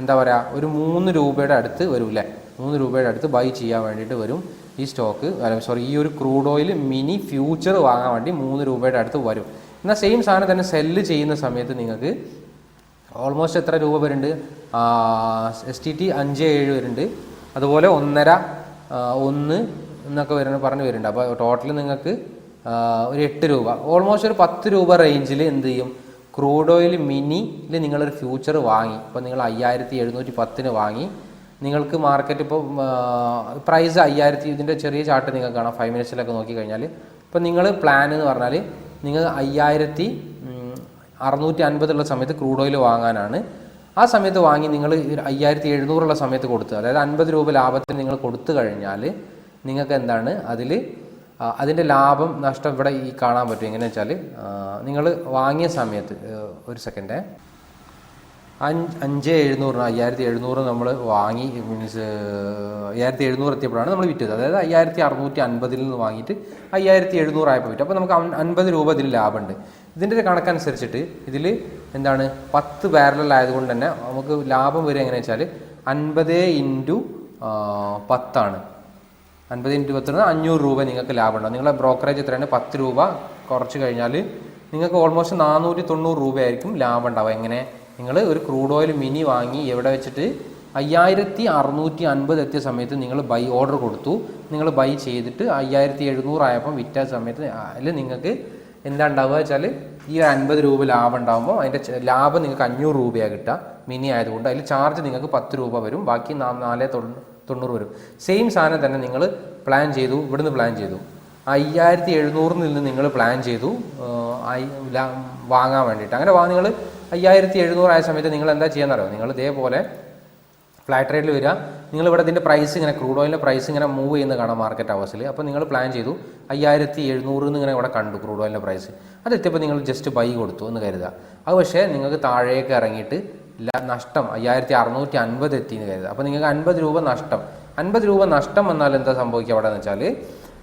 എന്താ പറയുക ഒരു മൂന്ന് രൂപയുടെ അടുത്ത് വരും അല്ലേ മൂന്ന് രൂപയുടെ അടുത്ത് ബൈ ചെയ്യാൻ വേണ്ടിയിട്ട് വരും ഈ സ്റ്റോക്ക് സോറി ഈ ഒരു ക്രൂഡ് ഓയിൽ മിനി ഫ്യൂച്ചർ വാങ്ങാൻ വേണ്ടി മൂന്ന് രൂപയുടെ അടുത്ത് വരും. എന്നാൽ സെയിം സാധനം തന്നെ സെല്ല് ചെയ്യുന്ന സമയത്ത് നിങ്ങൾക്ക് ഓൾമോസ്റ്റ് എത്ര രൂപ വരുന്നുണ്ട്? എസ് ടി ടി അഞ്ച് ഏഴ് വരുന്നുണ്ട്. അതുപോലെ ഒന്നര ഒന്ന് എന്നൊക്കെ വരുന്ന പറഞ്ഞ് വരുന്നുണ്ട്. അപ്പോൾ ടോട്ടൽ നിങ്ങൾക്ക് ഒരു എട്ട് രൂപ. ഓൾമോസ്റ്റ് ഒരു പത്ത് രൂപ റേഞ്ചിൽ എന്ത് ചെയ്യും? ക്രൂഡ് ഓയിൽ മിനിയിൽ നിങ്ങളൊരു ഫ്യൂച്ചർ വാങ്ങി. ഇപ്പോൾ നിങ്ങൾ അയ്യായിരത്തി എഴുന്നൂറ്റി പത്തിന് വാങ്ങി. നിങ്ങൾക്ക് മാർക്കറ്റ് ഇപ്പോൾ പ്രൈസ് അയ്യായിരത്തി ഇതിന്റെ ചെറിയ ചാർട്ട് നിങ്ങൾക്ക് കാണാം. ഫൈവ് മിനിറ്റ്സിലൊക്കെ നോക്കിക്കഴിഞ്ഞാൽ ഇപ്പോൾ നിങ്ങൾ പ്ലാൻ എന്ന് പറഞ്ഞാൽ നിങ്ങൾ അയ്യായിരത്തി അറുന്നൂറ്റി അൻപതുള്ള സമയത്ത് ക്രൂഡ് ഓയിൽ വാങ്ങാനാണ്. ആ സമയത്ത് വാങ്ങി നിങ്ങൾ അയ്യായിരത്തി എഴുന്നൂറുള്ള സമയത്ത് കൊടുത്ത് അതായത് അൻപത് രൂപ ലാഭത്തിന് നിങ്ങൾ കൊടുത്തു കഴിഞ്ഞാൽ നിങ്ങൾക്ക് എന്താണ്? അതിൽ അതിന്റെ ലാഭം നഷ്ടം ഇവിടെ ഈ കാണാൻ പറ്റും. എങ്ങനെയാ വെച്ചാൽ നിങ്ങൾ വാങ്ങിയ സമയത്ത് ഒരു സെക്കൻഡേ. അഞ്ച് അഞ്ച് എഴുന്നൂറിന് അയ്യായിരത്തി എഴുന്നൂറ് നമ്മൾ വാങ്ങി മീൻസ് അയ്യായിരത്തി എഴുന്നൂറ് എത്തിയപ്പോഴാണ് നമ്മൾ വിറ്റത്. അതായത് അയ്യായിരത്തി അറുന്നൂറ്റി അൻപതിൽ നിന്ന് വാങ്ങിയിട്ട് അയ്യായിരത്തി എഴുന്നൂറായപ്പോൾ വിറ്റു. അപ്പോൾ നമുക്ക് അൻ- അൻപത് രൂപ ഇതിൽ ലാഭമുണ്ട്. ഇതിന്റെ ഒരു കണക്കനുസരിച്ചിട്ട് ഇതിൽ എന്താണ് പത്ത് ബാരലായതുകൊണ്ട് തന്നെ നമുക്ക് ലാഭം വരിക എങ്ങനെയാണെന്ന് വെച്ചാൽ അൻപത് ഇന്റു പത്താണ്. അൻപത് ഇന്റു പത്തിന് അഞ്ഞൂറ് രൂപ നിങ്ങൾക്ക് ലാഭം ഉണ്ടാവും നിങ്ങളുടെ ബ്രോക്കറേജ് എത്രയാണ്? പത്ത് രൂപ കുറച്ച് കഴിഞ്ഞാൽ നിങ്ങൾക്ക് ഓൾമോസ്റ്റ് നാനൂറ്റി തൊണ്ണൂറ് രൂപയായിരിക്കും ലാഭം ഉണ്ടാവുക. എങ്ങനെ? നിങ്ങൾ ഒരു ക്രൂഡ് ഓയിൽ മിനി വാങ്ങി എവിടെ വെച്ചിട്ട് അയ്യായിരത്തി അറുന്നൂറ്റി അൻപത് എത്തിയ സമയത്ത് നിങ്ങൾ ബൈ ഓർഡർ കൊടുത്തു. നിങ്ങൾ ബൈ ചെയ്തിട്ട് അയ്യായിരത്തി എഴുന്നൂറായപ്പം വിറ്റ സമയത്ത് അതിൽ നിങ്ങൾക്ക് എന്താ ഉണ്ടാവുക വെച്ചാൽ ഈ ഒരു അൻപത് രൂപ ലാഭം ഉണ്ടാകുമ്പോൾ അതിന്റെ ലാഭം നിങ്ങൾക്ക് അഞ്ഞൂറ് രൂപയാണ് കിട്ടുക. മിനി ആയതുകൊണ്ട് അതിൽ ചാർജ് നിങ്ങൾക്ക് പത്ത് രൂപ വരും. ബാക്കി നാല് തൊണ്ണൂ- തൊണ്ണൂറ് വരും. സെയിം സാധനം തന്നെ നിങ്ങൾ പ്ലാൻ ചെയ്തു ഇവിടുന്ന് പ്ലാൻ ചെയ്തു. അയ്യായിരത്തി എഴുന്നൂറിൽ നിന്ന് നിങ്ങൾ പ്ലാൻ ചെയ്തു വാങ്ങാൻ വേണ്ടിയിട്ട്. അങ്ങനെ വാ നിങ്ങൾ അയ്യായിരത്തി എഴുന്നൂറായ സമയത്ത് നിങ്ങൾ എന്താ ചെയ്യാന്നറിയോ? നിങ്ങൾ ഇതേപോലെ ഫ്ലാറ്റ് റേറ്റിൽ വരിക. നിങ്ങൾ ഇവിടെ ഇതിന്റെ പ്രൈസ് ഇങ്ങനെ ക്രൂഡ് ഓയിലിന്റെ പ്രൈസ് ഇങ്ങനെ മൂവ് ചെയ്യുന്ന കാണാം മാർക്കറ്റ് അവേഴ്സിൽ അപ്പോൾ നിങ്ങൾ പ്ലാൻ ചെയ്തു അയ്യായിരത്തി എഴുന്നൂറ് എന്ന് ഇങ്ങനെ ഇവിടെ കണ്ടു ക്രൂഡ് ഓയിലിന്റെ പ്രൈസ് അതെത്തിയപ്പോൾ നിങ്ങൾ ജസ്റ്റ് ബൈ കൊടുത്തു എന്ന് കരുതുക. അത് പക്ഷേ നിങ്ങൾക്ക് താഴേക്ക് ഇറങ്ങിയിട്ട് നഷ്ടം. അയ്യായിരത്തി അറുന്നൂറ്റി അൻപത് എത്തി എന്ന് കരുതുക. അപ്പോൾ നിങ്ങൾക്ക് അൻപത് രൂപ നഷ്ടം. അൻപത് രൂപ നഷ്ടം വന്നാൽ എന്താ സംഭവിക്കുക അവിടെ എന്ന് വെച്ചാൽ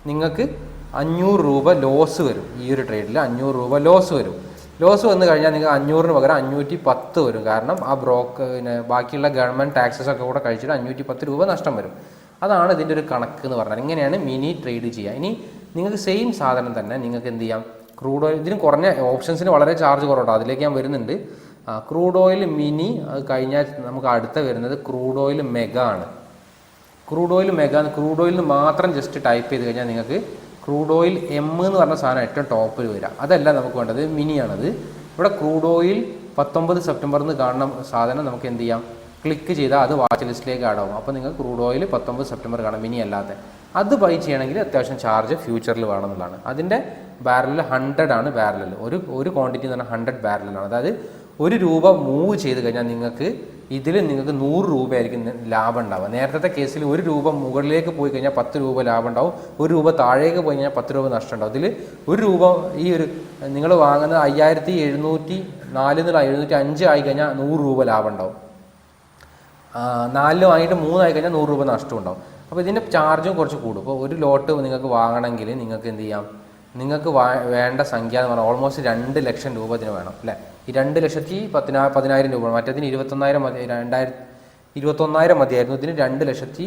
നിങ്ങൾക്ക് അഞ്ഞൂറ് രൂപ ലോസ് വരും. ഈ ഒരു ട്രേഡിൽ അഞ്ഞൂറ് രൂപ ലോസ് വരും. ലോസ് വന്നു കഴിഞ്ഞാൽ നിങ്ങൾക്ക് അഞ്ഞൂറിന് പകരം അഞ്ഞൂറ്റി പത്ത് വരും. കാരണം ആ ബ്രോക്ക് പിന്നെ ബാക്കിയുള്ള ഗവൺമെന്റ് ടാക്സസ് ഒക്കെ കൂടെ കഴിച്ചിട്ട് അഞ്ഞൂറ്റി പത്ത് രൂപ നഷ്ടം വരും. അതാണ് ഇതിന്റെ ഒരു കണക്ക് എന്ന് പറഞ്ഞാൽ ഇങ്ങനെയാണ് മിനി ട്രേഡ് ചെയ്യുക. ഇനി നിങ്ങൾക്ക് സെയിം സാധനം തന്നെ നിങ്ങൾക്ക് എന്ത് ചെയ്യാം? ക്രൂഡ് ഓയിൽ ഇതിന് കുറഞ്ഞ ഓപ്ഷൻസിന് വളരെ ചാർജ് കുറവുണ്ടോ. അതിലേക്ക് ഞാൻ വരുന്നുണ്ട്. ക്രൂഡ് ഓയിൽ മിനി അത് കഴിഞ്ഞാൽ നമുക്ക് അടുത്ത വരുന്നത് ക്രൂഡ് ഓയിൽ മെഗാ ആണ്. Crude oil mega crude oil മാത്രം ജസ്റ്റ് ടൈപ്പ് ചെയ്ത് കഴിഞ്ഞാൽ നിങ്ങൾക്ക് ക്രൂഡ് ഓയിൽ എം എന്ന് പറഞ്ഞ സാധനം ഏറ്റവും ടോപ്പിൽ വരിക അതല്ല നമുക്ക് വേണ്ടത് മിനിയാണത് ഇവിടെ ക്രൂഡ് ഓയിൽ പത്തൊമ്പത് സെപ്റ്റംബറിൽ നിന്ന് കാണുന്ന സാധനം നമുക്ക് എന്ത് ചെയ്യാം? ക്ലിക്ക് ചെയ്താൽ അത് വാച്ച് ലിസ്റ്റിലേക്ക് ആഡ് ആവും. അപ്പോൾ നിങ്ങൾ ക്രൂഡ് ഓയിൽ പത്തൊമ്പത് സെപ്റ്റംബർ കാണാം മിനി അല്ലാതെ. അത് ബൈ ചെയ്യണമെങ്കിൽ അത്യാവശ്യം ചാർജ് ഫ്യൂച്ചറിൽ വേണമെന്നുള്ളതാണ് അതിന്റെ ബാരലിൽ ഹൺഡ്രഡ് ആണ് ബാരലിൽ ഒരു ഒരു ക്വാണ്ടിറ്റി എന്ന് പറഞ്ഞാൽ ഹൺഡ്രഡ് ബാരലിലാണ് അതായത് ഒരു രൂപ മൂവ് ചെയ്ത് കഴിഞ്ഞാൽ നിങ്ങൾക്ക് ഇതിൽ നിങ്ങൾക്ക് നൂറ് രൂപയായിരിക്കും ലാഭം ഉണ്ടാവുക. നേരത്തെ കേസിൽ ഒരു രൂപ മുകളിലേക്ക് പോയി കഴിഞ്ഞാൽ പത്ത് രൂപ ലാഭം ഉണ്ടാവും. ഒരു രൂപ താഴേക്ക് പോയി കഴിഞ്ഞാൽ പത്ത് രൂപ നഷ്ടം ഉണ്ടാവും. ഇതിൽ ഒരു രൂപ ഈ ഒരു നിങ്ങൾ വാങ്ങുന്ന അയ്യായിരത്തി എഴുന്നൂറ്റി നാലിൽ നിന്ന് എഴുന്നൂറ്റി അഞ്ച് ആയി കഴിഞ്ഞാൽ നൂറ് രൂപ ലാഭം ഉണ്ടാവും. നാലിലും ആയിട്ട് മൂന്നായി കഴിഞ്ഞാൽ നൂറ് രൂപ നഷ്ടം ഉണ്ടാവും. അപ്പോൾ ഇതിന്റെ ചാർജും കുറച്ച് കൂടും. അപ്പോൾ ഒരു ലോട്ട് നിങ്ങൾക്ക് വാങ്ങണമെങ്കിൽ നിങ്ങൾക്ക് എന്ത് ചെയ്യാം? നിങ്ങൾക്ക് വേണ്ട സംഖ്യ എന്ന് പറഞ്ഞാൽ ഓൾമോസ്റ്റ് രണ്ട് ലക്ഷം രൂപ ഇതിന് വേണം അല്ലേ? ഈ രണ്ട് ലക്ഷത്തി പതിനാ പതിനായിരം രൂപ. മറ്റേതിന് ഇരുപത്തൊന്നായിരം മതി രണ്ടായിരത്തി ഇരുപത്തൊന്നായിരം മതിയായിരുന്നു. ഇതിന് രണ്ട് ലക്ഷത്തി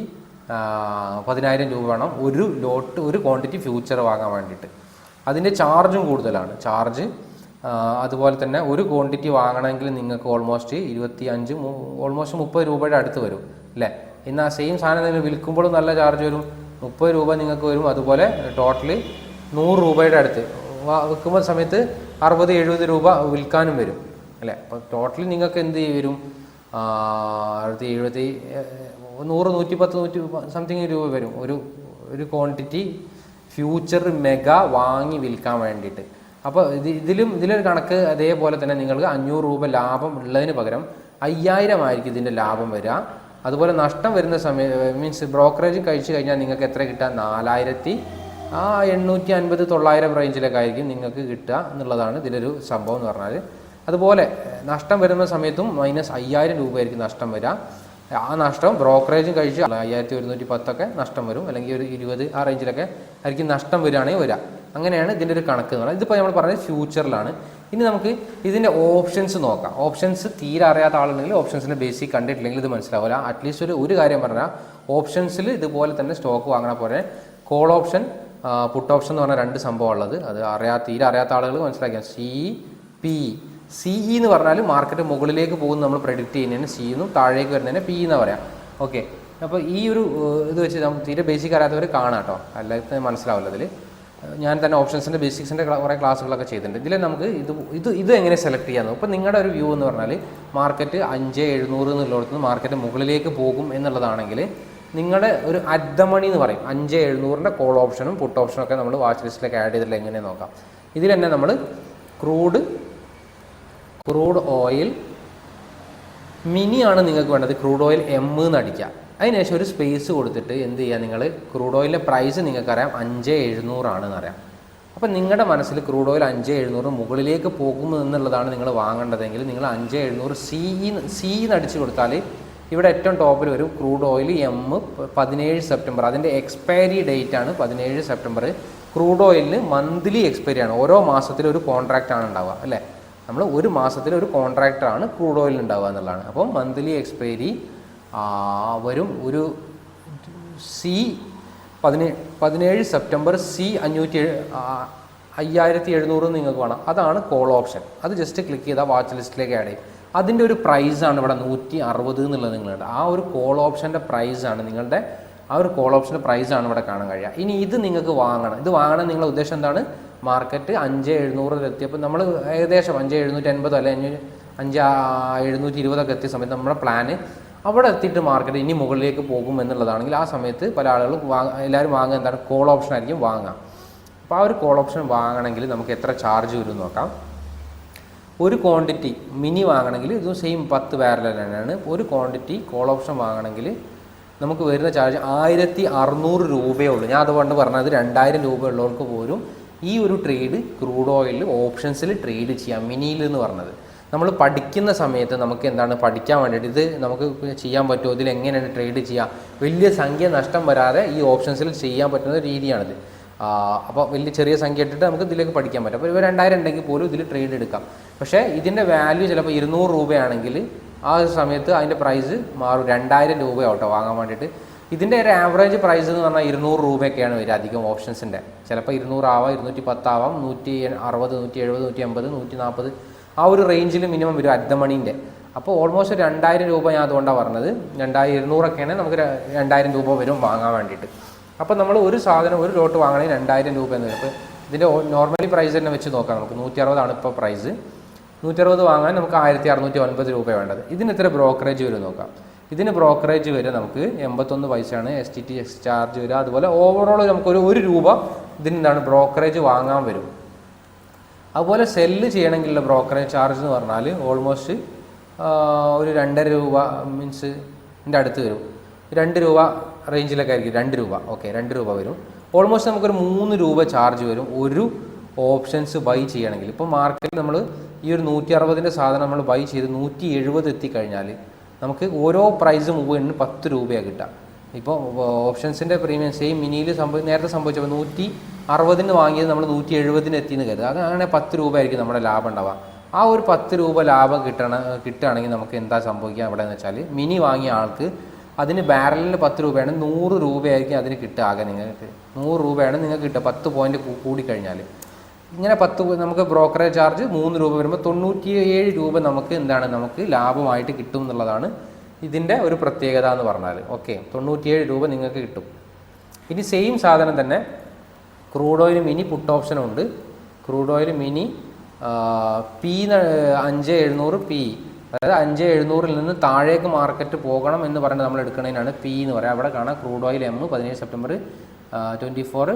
പതിനായിരം രൂപ വേണം. ഒരു ലോട്ട് ഒരു ക്വാണ്ടിറ്റി ഫ്യൂച്ചർ വാങ്ങാൻ വേണ്ടിയിട്ട്. അതിന്റെ ചാർജും കൂടുതലാണ്. ചാർജ് അതുപോലെ തന്നെ ഒരു ക്വാണ്ടിറ്റി വാങ്ങണമെങ്കിൽ നിങ്ങൾക്ക് ഓൾമോസ്റ്റ് ഇരുപത്തി അഞ്ച് ഓൾമോസ്റ്റ് മുപ്പത് രൂപയുടെ അടുത്ത് വരും അല്ലേ? ഇന്ന് ആ സെയിം സാധനം നിങ്ങൾ വിൽക്കുമ്പോഴും നല്ല ചാർജ് വരും. മുപ്പത് രൂപ നിങ്ങൾക്ക് വരും. അതുപോലെ ടോട്ടലി നൂറ് രൂപയുടെ അടുത്ത്. വിൽക്കുന്ന സമയത്ത് അറുപത് എഴുപത് രൂപ വിൽക്കാനും വരും. അല്ലേ? അപ്പോൾ ടോട്ടലി നിങ്ങൾക്ക് എന്ത് വരും. അറുപത്തി എഴുപത്തി നൂറ് നൂറ്റി പത്ത് നൂറ്റി സംതിങ് രൂപ വരും. ഒരു ഒരു ക്വാണ്ടിറ്റി ഫ്യൂച്ചർ മെഗാ വാങ്ങി വിൽക്കാൻ വേണ്ടിയിട്ട്. അപ്പോൾ ഇത് ഇതിലും ഇതിലൊരു കണക്ക് അതേപോലെ തന്നെ നിങ്ങൾക്ക് അഞ്ഞൂറ് രൂപ ലാഭം ഉള്ളതിന് പകരം അയ്യായിരം ആയിരിക്കും ഇതിന്റെ ലാഭം വരിക അതുപോലെ നഷ്ടം വരുന്ന സമയം മീൻസ് ബ്രോക്കറേജ് കഴിച്ചു കഴിഞ്ഞാൽ നിങ്ങൾക്ക് എത്ര കിട്ടുക നാലായിരത്തി ആ എണ്ണൂറ്റി അൻപത് തൊള്ളായിരം റേഞ്ചിലൊക്കെ ആയിരിക്കും നിങ്ങൾക്ക് കിട്ടുക എന്നുള്ളതാണ് ഇതിലൊരു സംഭവം എന്ന് പറഞ്ഞാൽ അതുപോലെ നഷ്ടം വരുന്ന സമയത്തും മൈനസ് അയ്യായിരം രൂപയായിരിക്കും നഷ്ടം വരിക. ആ നഷ്ടം ബ്രോക്കറേജും കഴിച്ച് അയ്യായിരത്തി ഒരുന്നൂറ്റി പത്തൊക്കെ നഷ്ടം വരും അല്ലെങ്കിൽ ഒരു ഇരുപത് ആ റേഞ്ചിലൊക്കെ ആയിരിക്കും നഷ്ടം വരികയാണെങ്കിൽ വരിക. അങ്ങനെയാണ് ഇതിന്റെ ഒരു കണക്ക് എന്ന് പറയുന്നത് ഇതിപ്പോൾ നമ്മൾ പറഞ്ഞത് ഫ്യൂച്ചറിലാണ് ഇനി നമുക്ക് ഇതിന്റെ ഓപ്ഷൻസ് നോക്കാം. ഓപ്ഷൻസ് തീരെ അറിയാത്ത ആളുണ്ടെങ്കിൽ ഓപ്ഷൻസിന്റെ ബേസിക് കണ്ടിട്ടില്ലെങ്കിൽ ഇത് മനസ്സിലാവില്ല. അറ്റ്ലീസ്റ്റ് ഒരു ഒരു കാര്യം പറഞ്ഞാൽ ഓപ്ഷൻസിൽ ഇതുപോലെ തന്നെ സ്റ്റോക്ക് വാങ്ങണ പോലെ കോൾ ഓപ്ഷൻ പുട്ട് ഓപ്ഷൻ എന്ന് പറഞ്ഞ രണ്ട് സംഭവം ഉള്ളത്. അത് അറിയാത്ത തീരെ അറിയാത്ത ആളുകൾ മനസ്സിലാക്കിയാൽ സി പി സി ഇ എന്ന് പറഞ്ഞാൽ മാർക്കറ്റ് മുകളിലേക്ക് പോകുന്ന നമ്മൾ പ്രെഡിക്റ്റ് ചെയ്യുന്നതിന് സി എന്നും താഴേക്ക് വരുന്നതിന് പി എന്ന് പറയാം. ഓക്കെ അപ്പോൾ ഈ ഒരു ഇത് വെച്ച് നമുക്ക് തീരെ ബേസിക് അറിയാത്തവർ കാണാം കേട്ടോ. അല്ലാതെ മനസ്സിലാവില്ല ഇതിൽ ഞാൻ തന്നെ ഓപ്ഷൻസിന്റെ ബേസിക്സിന്റെ കുറേ ക്ലാസ്സുകളൊക്കെ ചെയ്തിട്ടുണ്ട്. ഇതിൽ നമുക്ക് ഇത് ഇത് ഇത് എങ്ങനെ സെലക്ട് ചെയ്യാമെന്ന് ഇപ്പോൾ നിങ്ങളുടെ ഒരു വ്യൂ എന്ന് പറഞ്ഞാൽ മാർക്കറ്റ് അഞ്ച് എഴുന്നൂറ് എന്നുള്ളിടത്ത് മാർക്കറ്റ് മുകളിലേക്ക് പോകും എന്നുള്ളതാണെങ്കിൽ നിങ്ങളുടെ ഒരു അഡ്ഡമണി എന്ന് പറയും. അഞ്ച് എഴുന്നൂറിന്റെ കോൾ ഓപ്ഷനും പുട്ട് ഓപ്ഷനും ഒക്കെ നമ്മൾ വാച്ച് ലിസ്റ്റിലേക്ക് ആഡ് ചെയ്തിട്ട് എങ്ങനെ നോക്കാം. ഇതിൽ തന്നെ നമ്മൾ ക്രൂഡ് ക്രൂഡ് ഓയിൽ മിനി ആണ് നിങ്ങൾക്ക് വേണ്ടത്. ക്രൂഡ് ഓയിൽ എം എന്ന് അടിക്കുക. അതിനുശേഷം ഒരു സ്പേസ് കൊടുത്തിട്ട് എന്ത് ചെയ്യുക നിങ്ങൾ ക്രൂഡ് ഓയിലിന്റെ പ്രൈസ് നിങ്ങൾക്കറിയാം. അഞ്ച് എഴുന്നൂറാണെന്ന് അറിയാം. അപ്പം നിങ്ങളുടെ മനസ്സിൽ ക്രൂഡ് ഓയിൽ അഞ്ച് എഴുന്നൂറ് മുകളിലേക്ക് പോകും എന്നുള്ളതാണ് നിങ്ങൾ വാങ്ങേണ്ടതെങ്കിൽ നിങ്ങൾ അഞ്ച് എഴുന്നൂറ് സി സി അടിച്ചു കൊടുത്താൽ ഇവിടെ ഏറ്റവും ടോപ്പിൽ വരും ക്രൂഡ് ഓയിൽ എം പതിനേഴ് സെപ്റ്റംബർ. അതിന്റെ എക്സ്പയറി ഡേറ്റ് ആണ് പതിനേഴ് സെപ്റ്റംബർ. ക്രൂഡ് ഓയിലിന് മന്ത്ലി എക്സ്പയറി ആണ്. ഓരോ മാസത്തിലും ഒരു കോൺട്രാക്റ്റ് ആണ് ഉണ്ടാവുക അല്ലേ? നമ്മൾ ഒരു മാസത്തിൽ ഒരു കോൺട്രാക്ടറാണ് ക്രൂഡ് ഓയിൽ ഉണ്ടാവുക എന്നുള്ളതാണ്. അപ്പോൾ മന്ത്ലി എക്സ്പയറി വരും ഒരു സി പതിനേഴ് പതിനേഴ് സെപ്റ്റംബർ സി അഞ്ഞൂറ്റി അയ്യായിരത്തി എഴുന്നൂറ് നിങ്ങൾക്ക് വേണം. അതാണ് കോൾ ഓപ്ഷൻ അത് ജസ്റ്റ് ക്ലിക്ക് ചെയ്താൽ വാച്ച് ലിസ്റ്റിലേക്ക് ആഡ് ചെയ്യും. അതിന്റെ ഒരു പ്രൈസാണ് ഇവിടെ നൂറ്റി അറുപത് എന്നുള്ളത് നിങ്ങളുടെ ആ ഒരു കോൾ ഓപ്ഷന്റെ പ്രൈസാണ് നിങ്ങളുടെ ആ ഒരു കോൾ ഓപ്ഷന്റെ പ്രൈസാണ് ഇവിടെ കാണാൻ കഴിയുക. ഇനി ഇത് നിങ്ങൾക്ക് വാങ്ങണം. ഇത് വാങ്ങണം നിങ്ങളുടെ ഉദ്ദേശം എന്താണ്? മാർക്കറ്റ് അഞ്ച് എഴുന്നൂറിൽ എത്തിയപ്പോൾ നമ്മൾ ഏകദേശം അഞ്ച് എഴുന്നൂറ്റി അൻപതോ അല്ലെ അഞ്ച് അഞ്ച് എഴുന്നൂറ്റി ഇരുപതൊക്കെ എത്തിയ സമയത്ത് നമ്മുടെ പ്ലാന് അവിടെ എത്തിയിട്ട് മാർക്കറ്റ് ഇനി മുകളിലേക്ക് പോകും എന്നുള്ളതാണെങ്കിൽ ആ സമയത്ത് പല ആളുകളും എല്ലാവരും വാങ്ങുക എന്താണ്? കോൾ ഓപ്ഷൻ ആയിരിക്കും വാങ്ങുക. അപ്പോൾ ആ ഒരു കോൾ ഓപ്ഷൻ വാങ്ങണമെങ്കിൽ നമുക്ക് എത്ര ചാർജ് വരും നോക്കാം. ഒരു ക്വാണ്ടിറ്റി മിനി വാങ്ങണമെങ്കിൽ ഇതും സെയിം പത്ത് ബാരൽ തന്നെയാണ്. ഒരു ക്വാണ്ടിറ്റി കോൾ ഓപ്ഷൻ വാങ്ങണമെങ്കിൽ നമുക്ക് വരുന്ന ചാർജ് ആയിരത്തി അറുന്നൂറ് രൂപയേ ഉള്ളൂ. ഞാൻ അതുകൊണ്ട് പറഞ്ഞത് രണ്ടായിരം രൂപ ഉള്ളവർക്ക് പോലും ഈ ഒരു ട്രേഡ് ക്രൂഡ് ഓയിലിൽ ഓപ്ഷൻസിൽ ട്രേഡ് ചെയ്യാം. മിനിയിൽ എന്ന് പറഞ്ഞത്. നമ്മൾ പഠിക്കുന്ന സമയത്ത് നമുക്ക് എന്താണ് പഠിക്കാൻ വേണ്ടിയിട്ട് ഇത് നമുക്ക് ചെയ്യാൻ പറ്റുമോ? ഇതിൽ എങ്ങനെയാണ് ട്രേഡ് ചെയ്യുക വലിയ സംഖ്യ നഷ്ടം വരാതെ ഈ ഓപ്ഷൻസിൽ ചെയ്യാൻ പറ്റുന്ന രീതിയാണിത്. അപ്പോൾ വലിയ ചെറിയ സംഖ്യ ഇട്ടിട്ട് നമുക്ക് ഇതിലേക്ക് പഠിക്കാൻ പറ്റും. അപ്പോൾ ഒരു രണ്ടായിരം ഉണ്ടെങ്കിൽ പോലും ഇതിൽ ട്രേഡ് എടുക്കാം. പക്ഷേ ഇതിന്റെ വാല്യൂ ചിലപ്പോൾ ഇരുന്നൂറ് രൂപയാണെങ്കിൽ ആ ഒരു സമയത്ത് അതിന്റെ പ്രൈസ് മാറും. രണ്ടായിരം രൂപയാട്ടോ വാങ്ങാൻ വേണ്ടിയിട്ട്. ഇതിന്റെ ഒരു ആവറേജ് പ്രൈസ് എന്ന് പറഞ്ഞാൽ ഇരുന്നൂറ് രൂപയൊക്കെയാണ് വരിക അധികം ഓപ്ഷൻസിന്റെ ചിലപ്പോൾ ഇരുന്നൂറാവാം ഇരുന്നൂറ്റി പത്താവാം നൂറ്റി അറുപത് നൂറ്റി എഴുപത് നൂറ്റി എൺപത് നൂറ്റി നാൽപ്പത് ആ ഒരു റേഞ്ചിൽ മിനിമം വരും അddമണീന്റെ അപ്പോൾ ഓൾമോസ്റ്റ് രണ്ടായിരം രൂപ ഞാൻ അതുകൊണ്ടാണ് പറഞ്ഞത്. രണ്ടായിരം ഇരുന്നൂറൊക്കെയാണ് നമുക്ക് രണ്ടായിരം രൂപ വരും വാങ്ങാൻ വേണ്ടിയിട്ട്. അപ്പോൾ നമ്മൾ ഒരു സാധനം ഒരു ലോട്ട് വാങ്ങണമെങ്കിൽ രണ്ടായിരം രൂപ എന്ന് അപ്പോൾ ഇതിന്റെ നോർമലി പ്രൈസ് തന്നെ വെച്ച് നോക്കാം നമുക്ക്. നൂറ്റി അറുപതാണ് ഇപ്പോൾ പ്രൈസ് നൂറ്റി അറുപത് വാങ്ങാൻ നമുക്ക് ആയിരത്തി അറുന്നൂറ്റി ഒൻപത് രൂപ വേണ്ടത്. ഇതിന് എത്ര ബ്രോക്കറേജ് വരും നോക്കാം. ഇതിന് ബ്രോക്കറേജ് വരെ നമുക്ക് എൺപത്തൊന്ന് പൈസയാണ് S T T X charge വരിക. അതുപോലെ ഓവറോൾ നമുക്കൊരു ഒരു രൂപ ഇതിന് എന്താണ് ബ്രോക്കറേജ് വാങ്ങാൻ വരും. അതുപോലെ സെല്ല് ചെയ്യണമെങ്കിലുള്ള ബ്രോക്കറേജ് ചാർജ് എന്ന് പറഞ്ഞാൽ ഓൾമോസ്റ്റ് ഒരു രണ്ടര രൂപ മീൻസ് ഇതിന്റെ അടുത്ത് വരും. രണ്ട് രൂപ റേഞ്ചിലൊക്കെ ആയിരിക്കും. രണ്ട് രൂപ. ഓക്കെ രണ്ട് രൂപ വരും. ഓൾമോസ്റ്റ് നമുക്കൊരു മൂന്ന് രൂപ ചാർജ് വരും. ഒരു ഓപ്ഷൻസ് ബൈ ചെയ്യണമെങ്കിൽ. ഇപ്പോൾ മാർക്കറ്റിൽ നമ്മൾ ഈ ഒരു നൂറ്റി അറുപതിന്റെ സാധനം നമ്മൾ ബൈ ചെയ്ത് നൂറ്റി എഴുപത് എത്തിക്കഴിഞ്ഞാൽ നമുക്ക് ഓരോ പ്രൈസ് മൂവ് ചെയ്യുന്നതിന് പത്ത് രൂപയാണ് കിട്ടുക. ഇപ്പോൾ ഓപ്ഷൻസിന്റെ പ്രീമിയം സെയിം മിനിയിൽ സംഭവം നേരത്തെ സംഭവിച്ചപ്പോൾ നൂറ്റി അറുപതിന് വാങ്ങിയത് നമ്മൾ നൂറ്റി എഴുപതിന് എത്തിയെന്ന് കരുതുക. അങ്ങനെ പത്ത് രൂപ ആയിരിക്കും നമ്മുടെ ലാഭം ഉണ്ടാവുക. ആ ഒരു പത്ത് രൂപ ലാഭം കിട്ടണ കിട്ടുകയാണെങ്കിൽ നമുക്ക് എന്താ സംഭവിക്കുക അവിടെ എന്ന് വെച്ചാൽ മിനി വാങ്ങിയ ആൾക്ക് അതിന് ബാരലിന് പത്ത് രൂപയാണ് നൂറ് രൂപയായിരിക്കും അതിന് കിട്ടുക ആകെ നിങ്ങൾക്ക്. നൂറ് രൂപയാണ് നിങ്ങൾക്ക് കിട്ടുക പത്ത് പോയിന്റ് കൂടിക്കഴിഞ്ഞാൽ. ഇങ്ങനെ പത്ത് നമുക്ക് ബ്രോക്കറേജ് ചാർജ് മൂന്ന് രൂപ വരുമ്പോൾ തൊണ്ണൂറ്റി ഏഴ് രൂപ നമുക്ക് എന്താണ് നമുക്ക് ലാഭമായിട്ട് കിട്ടും എന്നുള്ളതാണ് ഇതിന്റെ ഒരു പ്രത്യേകത എന്ന് പറഞ്ഞാൽ. ഓക്കെ തൊണ്ണൂറ്റിയേഴ് രൂപ നിങ്ങൾക്ക് കിട്ടും. ഇനി സെയിം സാധനം തന്നെ ക്രൂഡ് ഓയിൽ മിനി പുട്ട് ഓപ്ഷനുണ്ട് ക്രൂഡ് ഓയിൽ മിനി പി അഞ്ച് എഴുന്നൂറ് പി അതായത് അഞ്ച് എഴുന്നൂറിൽ നിന്ന് താഴേക്ക് മാർക്കറ്റ് പോകണം എന്ന് പറഞ്ഞ് നമ്മൾ എടുക്കുന്നതിനാണ് പി എന്ന് പറയുക. അവിടെ കാണാം ക്രൂഡ് ഓയിൽ എം പതിനേഴ് സെപ്റ്റംബർ ട്വന്റി ഫോർ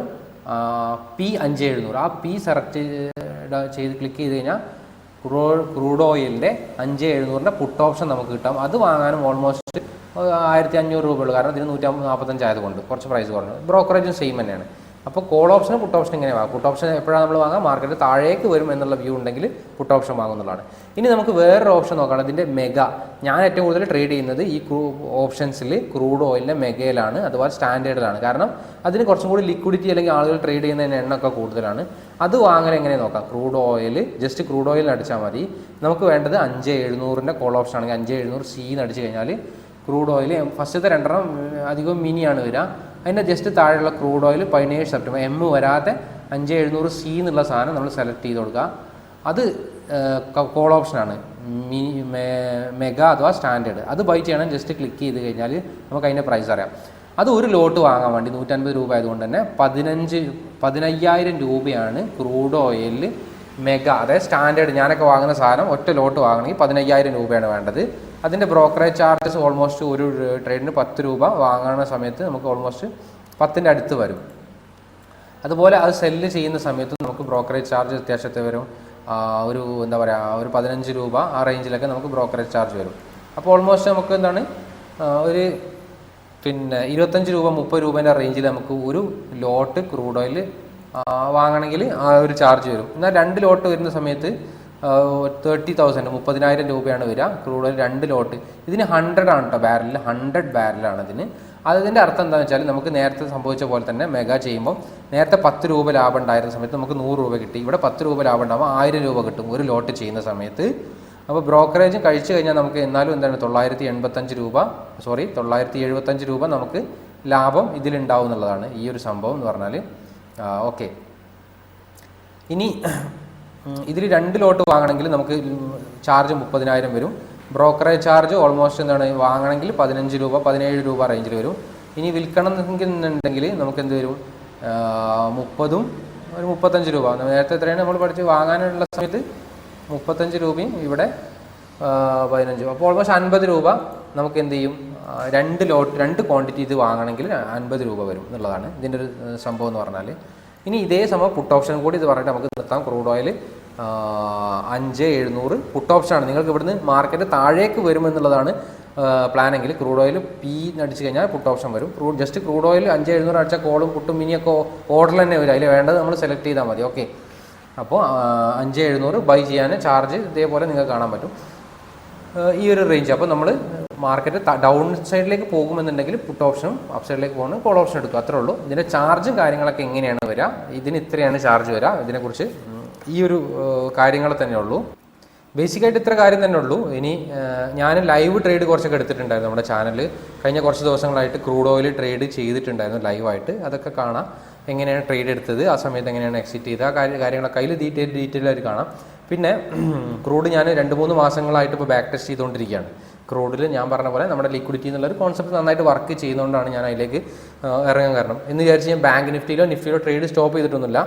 പി അഞ്ച് എഴുന്നൂറ്. ആ പി സെലക്ട് ചെയ്ത് ക്ലിക്ക് ചെയ്ത് കഴിഞ്ഞാൽ ക്രൂ ക്രൂഡ് ഓയിലിന്റെ അഞ്ച് എഴുന്നൂറിന്റെ പുട്ട് ഓപ്ഷൻ നമുക്ക് കിട്ടാം. അത് വാങ്ങാനും ഓൾമോസ്റ്റ് ആയിരത്തി അഞ്ഞൂറ് രൂപ ഉള്ളൂ കാരണം ഇതിന് നൂറ്റി നാൽപ്പത്തഞ്ച് ആയതുകൊണ്ട് കുറച്ച് പ്രൈസ് കുറഞ്ഞു. ബ്രോക്കറേജും സെയിം തന്നെയാണ്. അപ്പോൾ കോൾ ഓപ്ഷൻ പുട്ട് ഓപ്ഷൻ ഇങ്ങനെ വാങ്ങാം പുട്ട് ഓപ്ഷൻ എപ്പോഴാണ് നമ്മൾ വാങ്ങാം മാർക്കറ്റ് താഴേക്ക് വരും എന്നുള്ള വ്യൂ ഉണ്ടെങ്കിൽ പുട്ട് ഓപ്ഷൻ വാങ്ങുന്നതാണ് ഇനി നമുക്ക് വേറൊരു ഓപ്ഷൻ നോക്കണം ഇതിന്റെ മെഗ ഞാൻ ഏറ്റവും കൂടുതൽ ട്രേഡ് ചെയ്യുന്നത് ഈ ക്രൂ ഓപ്ഷൻസിൽ ക്രൂഡ് ഓയിലിന്റെ മെഗയിലാണ് അഥവാ സ്റ്റാൻഡേർഡിലാണ് കാരണം അതിന് കുറച്ചും കൂടി ലിക്വിഡിറ്റി അല്ലെങ്കിൽ ആളുകൾ ട്രേഡ് ചെയ്യുന്നതിന് എണ്ണമൊക്കെ കൂടുതലാണ്. അത് വാങ്ങാൻ എങ്ങനെ നോക്കാം? Crude oil just crude oil അടിച്ചാൽ മതി. നമുക്ക് വേണ്ടത് അഞ്ച് എഴുന്നൂറിന്റെ കോൾ ഓപ്ഷൻ ആണെങ്കിൽ അഞ്ച് എഴുന്നൂറ് സി എന്ന് അടിച്ച് കഴിഞ്ഞാൽ ക്രൂഡ് ഓയിൽ ഫസ്റ്റത്തെ രണ്ടെണ്ണം അധികം മിനിയാണ് വരിക. അതിന്റെ ജസ്റ്റ് താഴെയുള്ള ക്രൂഡ് ഓയിൽ പതിനേഴ് സെപ്റ്റംബർ എം വരാതെ അഞ്ച് എഴുന്നൂറ് സി എന്നുള്ള സാധനം നമ്മൾ സെലക്ട് ചെയ്ത് കൊടുക്കുക. അത് കോൾ ഓപ്ഷനാണ് മിനി മെഗ അഥവാ സ്റ്റാൻഡേർഡ്. അത് ബൈ ചെയ്യണം. ജസ്റ്റ് ക്ലിക്ക് ചെയ്ത് കഴിഞ്ഞാൽ നമുക്ക് അതിന്റെ പ്രൈസ് അറിയാം. അത് ഒരു ലോട്ട് വാങ്ങാൻ വേണ്ടി നൂറ്റൻപത് രൂപ ആയതുകൊണ്ട് തന്നെ പതിനഞ്ച് പതിനയ്യായിരം രൂപയാണ് ക്രൂഡ് ഓയിലിൽ മെഗ അതായത് സ്റ്റാൻഡേർഡ്. ഞാനൊക്കെ വാങ്ങുന്ന സാധനം ഒറ്റ ലോട്ട് വാങ്ങണമെങ്കിൽ പതിനയ്യായിരം രൂപയാണ് വേണ്ടത്. അതിന്റെ ബ്രോക്കറേജ് ചാർജസ് ഓൾമോസ്റ്റ് ഒരു ട്രേഡിന് പത്ത് രൂപ വാങ്ങുന്ന സമയത്ത് നമുക്ക് ഓൾമോസ്റ്റ് പത്തിന്റെ അടുത്ത് വരും. അതുപോലെ അത് സെല്ല് ചെയ്യുന്ന സമയത്ത് നമുക്ക് ബ്രോക്കറേജ് ചാർജ് അത്യാവശ്യത്തെ വരും. ഒരു എന്താ പറയുക ഒരു പതിനഞ്ച് രൂപ ആ റേഞ്ചിലൊക്കെ നമുക്ക് ബ്രോക്കറേജ് ചാർജ് വരും. അപ്പോൾ ഓൾമോസ്റ്റ് നമുക്ക് എന്താണ് ഒരു പിന്നെ ഇരുപത്തഞ്ച് രൂപ മുപ്പത് രൂപേന്റെ റേഞ്ചിൽ നമുക്ക് ഒരു ലോട്ട് ക്രൂഡ് ഓയിൽ വാങ്ങണമെങ്കിൽ ആ ഒരു ചാർജ് വരും. എന്നാൽ രണ്ട് ലോട്ട് വരുന്ന സമയത്ത് തേർട്ടി തൗസൻഡ് മുപ്പതിനായിരം രൂപയാണ് വരിക. ക്രൂഡ് ഓയിൽ രണ്ട് ലോട്ട് ഇതിന് ഹൺഡ്രഡ് ആണ് കേട്ടോ ബാരലിൽ ഹൺഡ്രഡ് ബാരലാണ് ഇതിന്. അതിന്റെ അർത്ഥം എന്താണെന്ന് വെച്ചാൽ നമുക്ക് നേരത്തെ സംഭവിച്ച പോലെ തന്നെ മെഗാ ചെയ്യുമ്പോൾ നേരത്തെ പത്ത് രൂപ ലാഭം ഉണ്ടായിരുന്ന സമയത്ത് നമുക്ക് നൂറ് രൂപ കിട്ടി. ഇവിടെ പത്ത് രൂപ ലാഭം ഉണ്ടാകുമ്പോൾ ആയിരം രൂപ കിട്ടും ഒരു ലോട്ട് ചെയ്യുന്ന സമയത്ത്. അപ്പോൾ ബ്രോക്കറേജ് കഴിച്ചു കഴിഞ്ഞാൽ നമുക്ക് എന്നാലും എന്താണ് തൊള്ളായിരത്തി എൺപത്തഞ്ച് രൂപ സോറി തൊള്ളായിരത്തി എഴുപത്തഞ്ച് രൂപ നമുക്ക് ലാഭം ഇതിലുണ്ടാവും എന്നുള്ളതാണ് ഈ ഒരു സംഭവം എന്ന് പറഞ്ഞാൽ ഓക്കെ ഇനി ഇതിൽ രണ്ട് ലോട്ട് വാങ്ങണമെങ്കിൽ നമുക്ക് ചാർജ് മുപ്പതിനായിരം വരും. ബ്രോക്കറേജ് ചാർജ് ഓൾമോസ്റ്റ് എന്താണ് വാങ്ങണമെങ്കിൽ പതിനഞ്ച് രൂപ പതിനേഴ് രൂപ റേഞ്ചിൽ വരും. ഇനി വിൽക്കണം എന്നുണ്ടെങ്കിൽ നമുക്ക് എന്ത് വരും? മുപ്പതും ഒരു മുപ്പത്തഞ്ച് രൂപ. നേരത്തെ എത്രയാണ് നമ്മൾ പഠിച്ച് വാങ്ങാനുള്ള സമയത്ത് മുപ്പത്തഞ്ച് രൂപയും ഇവിടെ പതിനഞ്ച് അപ്പോൾ ഓൾമോസ്റ്റ് അൻപത് രൂപ നമുക്ക് എന്ത് ചെയ്യും? രണ്ട് ലോട്ട് രണ്ട് ക്വാണ്ടിറ്റി ഇത് വാങ്ങണമെങ്കിൽ അൻപത് രൂപ വരും എന്നുള്ളതാണ് ഇതിന്റെ ഒരു സംഭവം എന്ന് പറഞ്ഞാൽ ഇനി ഇതേ സംഭവം പുട്ട് ഓപ്ഷൻ കൂടി ഇത് പറഞ്ഞിട്ട് നമുക്ക് നിർത്താം. ക്രൂഡ് ഓയിൽ അഞ്ച് എഴുന്നൂറ് പുട്ട് ഓപ്ഷനാണ്. നിങ്ങൾക്ക് ഇവിടുന്ന് മാർക്കറ്റ് താഴേക്ക് വരുമെന്നുള്ളതാണ് പ്ലാനെങ്കിൽ ക്രൂഡ് ഓയിൽ പി അടിച്ച് കഴിഞ്ഞാൽ പുട്ട് ഓപ്ഷൻ വരും. ക്രൂഡ് ജസ്റ്റ് ക്രൂഡ് ഓയിൽ അഞ്ച് എഴുന്നൂറ് അടിച്ചാൽ കോളും പുട്ടും മിനിയൊക്കെ ഓർഡർ തന്നെ വരും. അതിൽ വേണ്ടത് നമ്മൾ സെലക്ട് ചെയ്താൽ മതി. ഓക്കെ അപ്പോൾ അഞ്ച് എഴുന്നൂറ് ബൈ ചെയ്യാൻ ചാർജ് ഇതേപോലെ നിങ്ങൾക്ക് കാണാൻ പറ്റും. ഈ ഒരു റേഞ്ച് അപ്പോൾ നമ്മൾ മാർക്കറ്റ് ഡൗൺ സൈഡിലേക്ക് പോകുമെന്നുണ്ടെങ്കിൽ പുട്ട് ഓപ്ഷനും അപ് സൈഡിലേക്ക് പോകണം കോൾ ഓപ്ഷൻ എടുക്കും. അത്രേ ഉള്ളൂ. ഇതിന്റെ ചാർജും കാര്യങ്ങളൊക്കെ എങ്ങനെയാണ് വരിക ഇതിന് ഇത്രയാണ് ചാർജ് വരിക ഇതിനെക്കുറിച്ച് ഈ ഒരു കാര്യങ്ങൾ തന്നെ ഉള്ളൂ. ബേസിക്കായിട്ട് ഇത്ര കാര്യം തന്നെ ഉള്ളൂ. ഇനി ഞാൻ ലൈവ് ട്രേഡ് കുറച്ചൊക്കെ എടുത്തിട്ടുണ്ടായിരുന്നു നമ്മുടെ ചാനലിൽ കഴിഞ്ഞ കുറച്ച് ദിവസങ്ങളായിട്ട് ക്രൂഡ് ഓയിൽ ട്രേഡ് ചെയ്തിട്ടുണ്ടായിരുന്നു ലൈവായിട്ട്. അതൊക്കെ കാണാം. എങ്ങനെയാണ് ട്രേഡ് എടുത്തത് ആ സമയത്ത് എങ്ങനെയാണ് എക്സിറ്റ് ചെയ്തത് ആ കാര്യ കാര്യങ്ങളൊക്കെ അതിൽ ഡീറ്റെയിൽ ഡീറ്റെയിൽ ആയിട്ട് കാണാം. പിന്നെ ക്രൂഡ് ഞാൻ രണ്ട് മൂന്ന് മാസങ്ങളായിട്ട് ഇപ്പോൾ ബാക്ക് ടെസ്റ്റ് ചെയ്തുകൊണ്ടിരിക്കുകയാണ്. ക്രൂഡിൽ ഞാൻ പറഞ്ഞ പോലെ നമ്മുടെ ലിക്വിഡിറ്റി എന്നുള്ളൊരു കോൺസെപ്റ്റ് നന്നായിട്ട് വർക്ക് ചെയ്യുന്നതുകൊണ്ടാണ് ഞാൻ അതിലേക്ക് ഇറങ്ങാൻ കാരണം. എന്ന് വിചാരിച്ച് ഞാൻ ബാങ്ക് നിഫ്റ്റിയിലോ നിഫ്റ്റിയിലോ ട്രേഡ് സ്റ്റോപ്പ് ചെയ്തിട്ടൊന്നുമില്ല.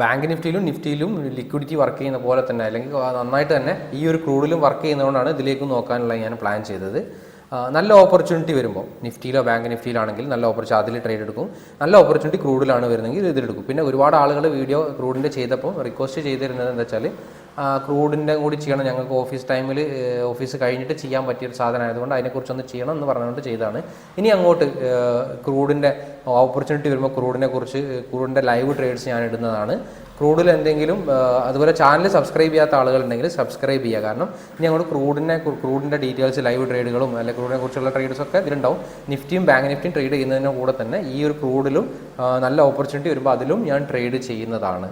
ബാങ്ക് നിഫ്റ്റിയിലും നിഫ്റ്റിയിലും ലിക്വിഡിറ്റി വർക്ക് ചെയ്യുന്ന പോലെ തന്നെ അല്ലെങ്കിൽ നന്നായിട്ട് തന്നെ ഈ ഒരു ക്രൂഡിലും വർക്ക് ചെയ്യുന്നതുകൊണ്ടാണ് ഇതിലേക്ക് നോക്കാനുള്ള ഞാൻ പ്ലാൻ ചെയ്തത്. നല്ല ഓപ്പർച്യൂണിറ്റി വരുമ്പോൾ നിഫ്റ്റിയിലോ ബാങ്ക് നിഫ്റ്റിയിലാണെങ്കിൽ നല്ല ഓപ്പർച്യൂണിറ്റി അതിൽ ട്രേഡ് എടുക്കും. നല്ല ഓപ്പർച്യൂണിറ്റി ക്രൂഡിലാണ് വരുന്നതെങ്കിൽ ഇതിലെടുക്കും പിന്നെ ഒരുപാട് ആളുകൾ വീഡിയോ ക്രൂഡിന്റെ ചെയ്തപ്പോൾ റിക്വസ്റ്റ് ചെയ്തിരുന്നത് എന്താ വെച്ചാൽ ക്രൂഡിന്റെ കൂടി ചെയ്യണം. ഞങ്ങൾക്ക് ഓഫീസ് ടൈമിൽ ഓഫീസ് കഴിഞ്ഞിട്ട് ചെയ്യാൻ പറ്റിയൊരു സാധനം ആയതുകൊണ്ട് അതിനെക്കുറിച്ചൊന്ന് ചെയ്യണം എന്ന് പറഞ്ഞുകൊണ്ട് ചെയ്താണ് ഇനി അങ്ങോട്ട് ക്രൂഡിന്റെ ഓപ്പർച്യൂണിറ്റി വരുമ്പോൾ ക്രൂഡിനെ കുറിച്ച് ക്രൂഡിന്റെ ലൈവ് ട്രേഡ്സ് ഞാൻ ഇടുന്നതാണ്. ക്രൂഡിൽ എന്തെങ്കിലും അതുപോലെ ചാനൽ സബ്സ്ക്രൈബ് ചെയ്യാത്ത ആളുകളുണ്ടെങ്കിൽ സബ്സ്ക്രൈബ് ചെയ്യുക. കാരണം ഇനി അങ്ങോട്ട് ക്രൂഡിനെ ക്രൂഡിന്റെ ഡീറ്റെയിൽസ് ലൈവ് ട്രേഡുകളും അല്ലെങ്കിൽ ക്രൂഡിനെ കുറിച്ചുള്ള ട്രേഡ്സ് ഒക്കെ ഇതിലുണ്ടാവും. നിഫ്റ്റിയും ബാങ്ക് നിഫ്റ്റിയും ട്രേഡ് ചെയ്യുന്നതിന്റെ കൂടെ തന്നെ ഈ ഒരു ക്രൂഡിലും നല്ല ഓപ്പർച്യൂണിറ്റി വരുമ്പോൾ അതിലും ഞാൻ ട്രേഡ് ചെയ്യുന്നതാണ്.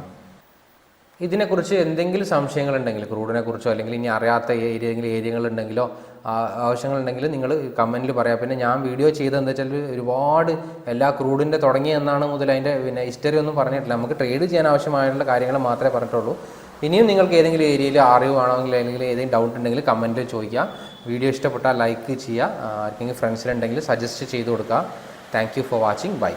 ഇതിനെക്കുറിച്ച് എന്തെങ്കിലും സംശയങ്ങളുണ്ടെങ്കിൽ ക്രൂഡിനെ കുറിച്ചോ അല്ലെങ്കിൽ ഇനി അറിയാത്ത ഏരിയെങ്കിലും ഏരിയകളുണ്ടെങ്കിലോ ആവശ്യങ്ങളുണ്ടെങ്കിൽ നിങ്ങൾ കമന്റിൽ പറയാം. പിന്നെ ഞാൻ വീഡിയോ ചെയ്തതെന്ന് വെച്ചാൽ ഒരുപാട് എല്ലാ ക്രൂഡിന്റെ തുടങ്ങി എന്നാണ് മുതൽ അതിന്റെ പിന്നെ ഹിസ്റ്ററി ഒന്നും പറഞ്ഞിട്ടില്ല. നമുക്ക് ട്രേഡ് ചെയ്യാൻ ആവശ്യമായിട്ടുള്ള കാര്യങ്ങൾ മാത്രമേ പറഞ്ഞിട്ടുള്ളൂ. ഇനിയും നിങ്ങൾക്ക് ഏതെങ്കിലും ഏരിയയിൽ അറിവാണെങ്കിൽ അല്ലെങ്കിൽ ഏതെങ്കിലും ഡൗട്ട് ഉണ്ടെങ്കിൽ കമന്റിൽ ചോദിക്കുക. വീഡിയോ ഇഷ്ടപ്പെട്ടാൽ ലൈക്ക് ചെയ്യുക. ആർക്കെങ്കിലും ഫ്രണ്ട്സിലുണ്ടെങ്കിൽ സജസ്റ്റ് ചെയ്ത് കൊടുക്കുക. Thank for watching bye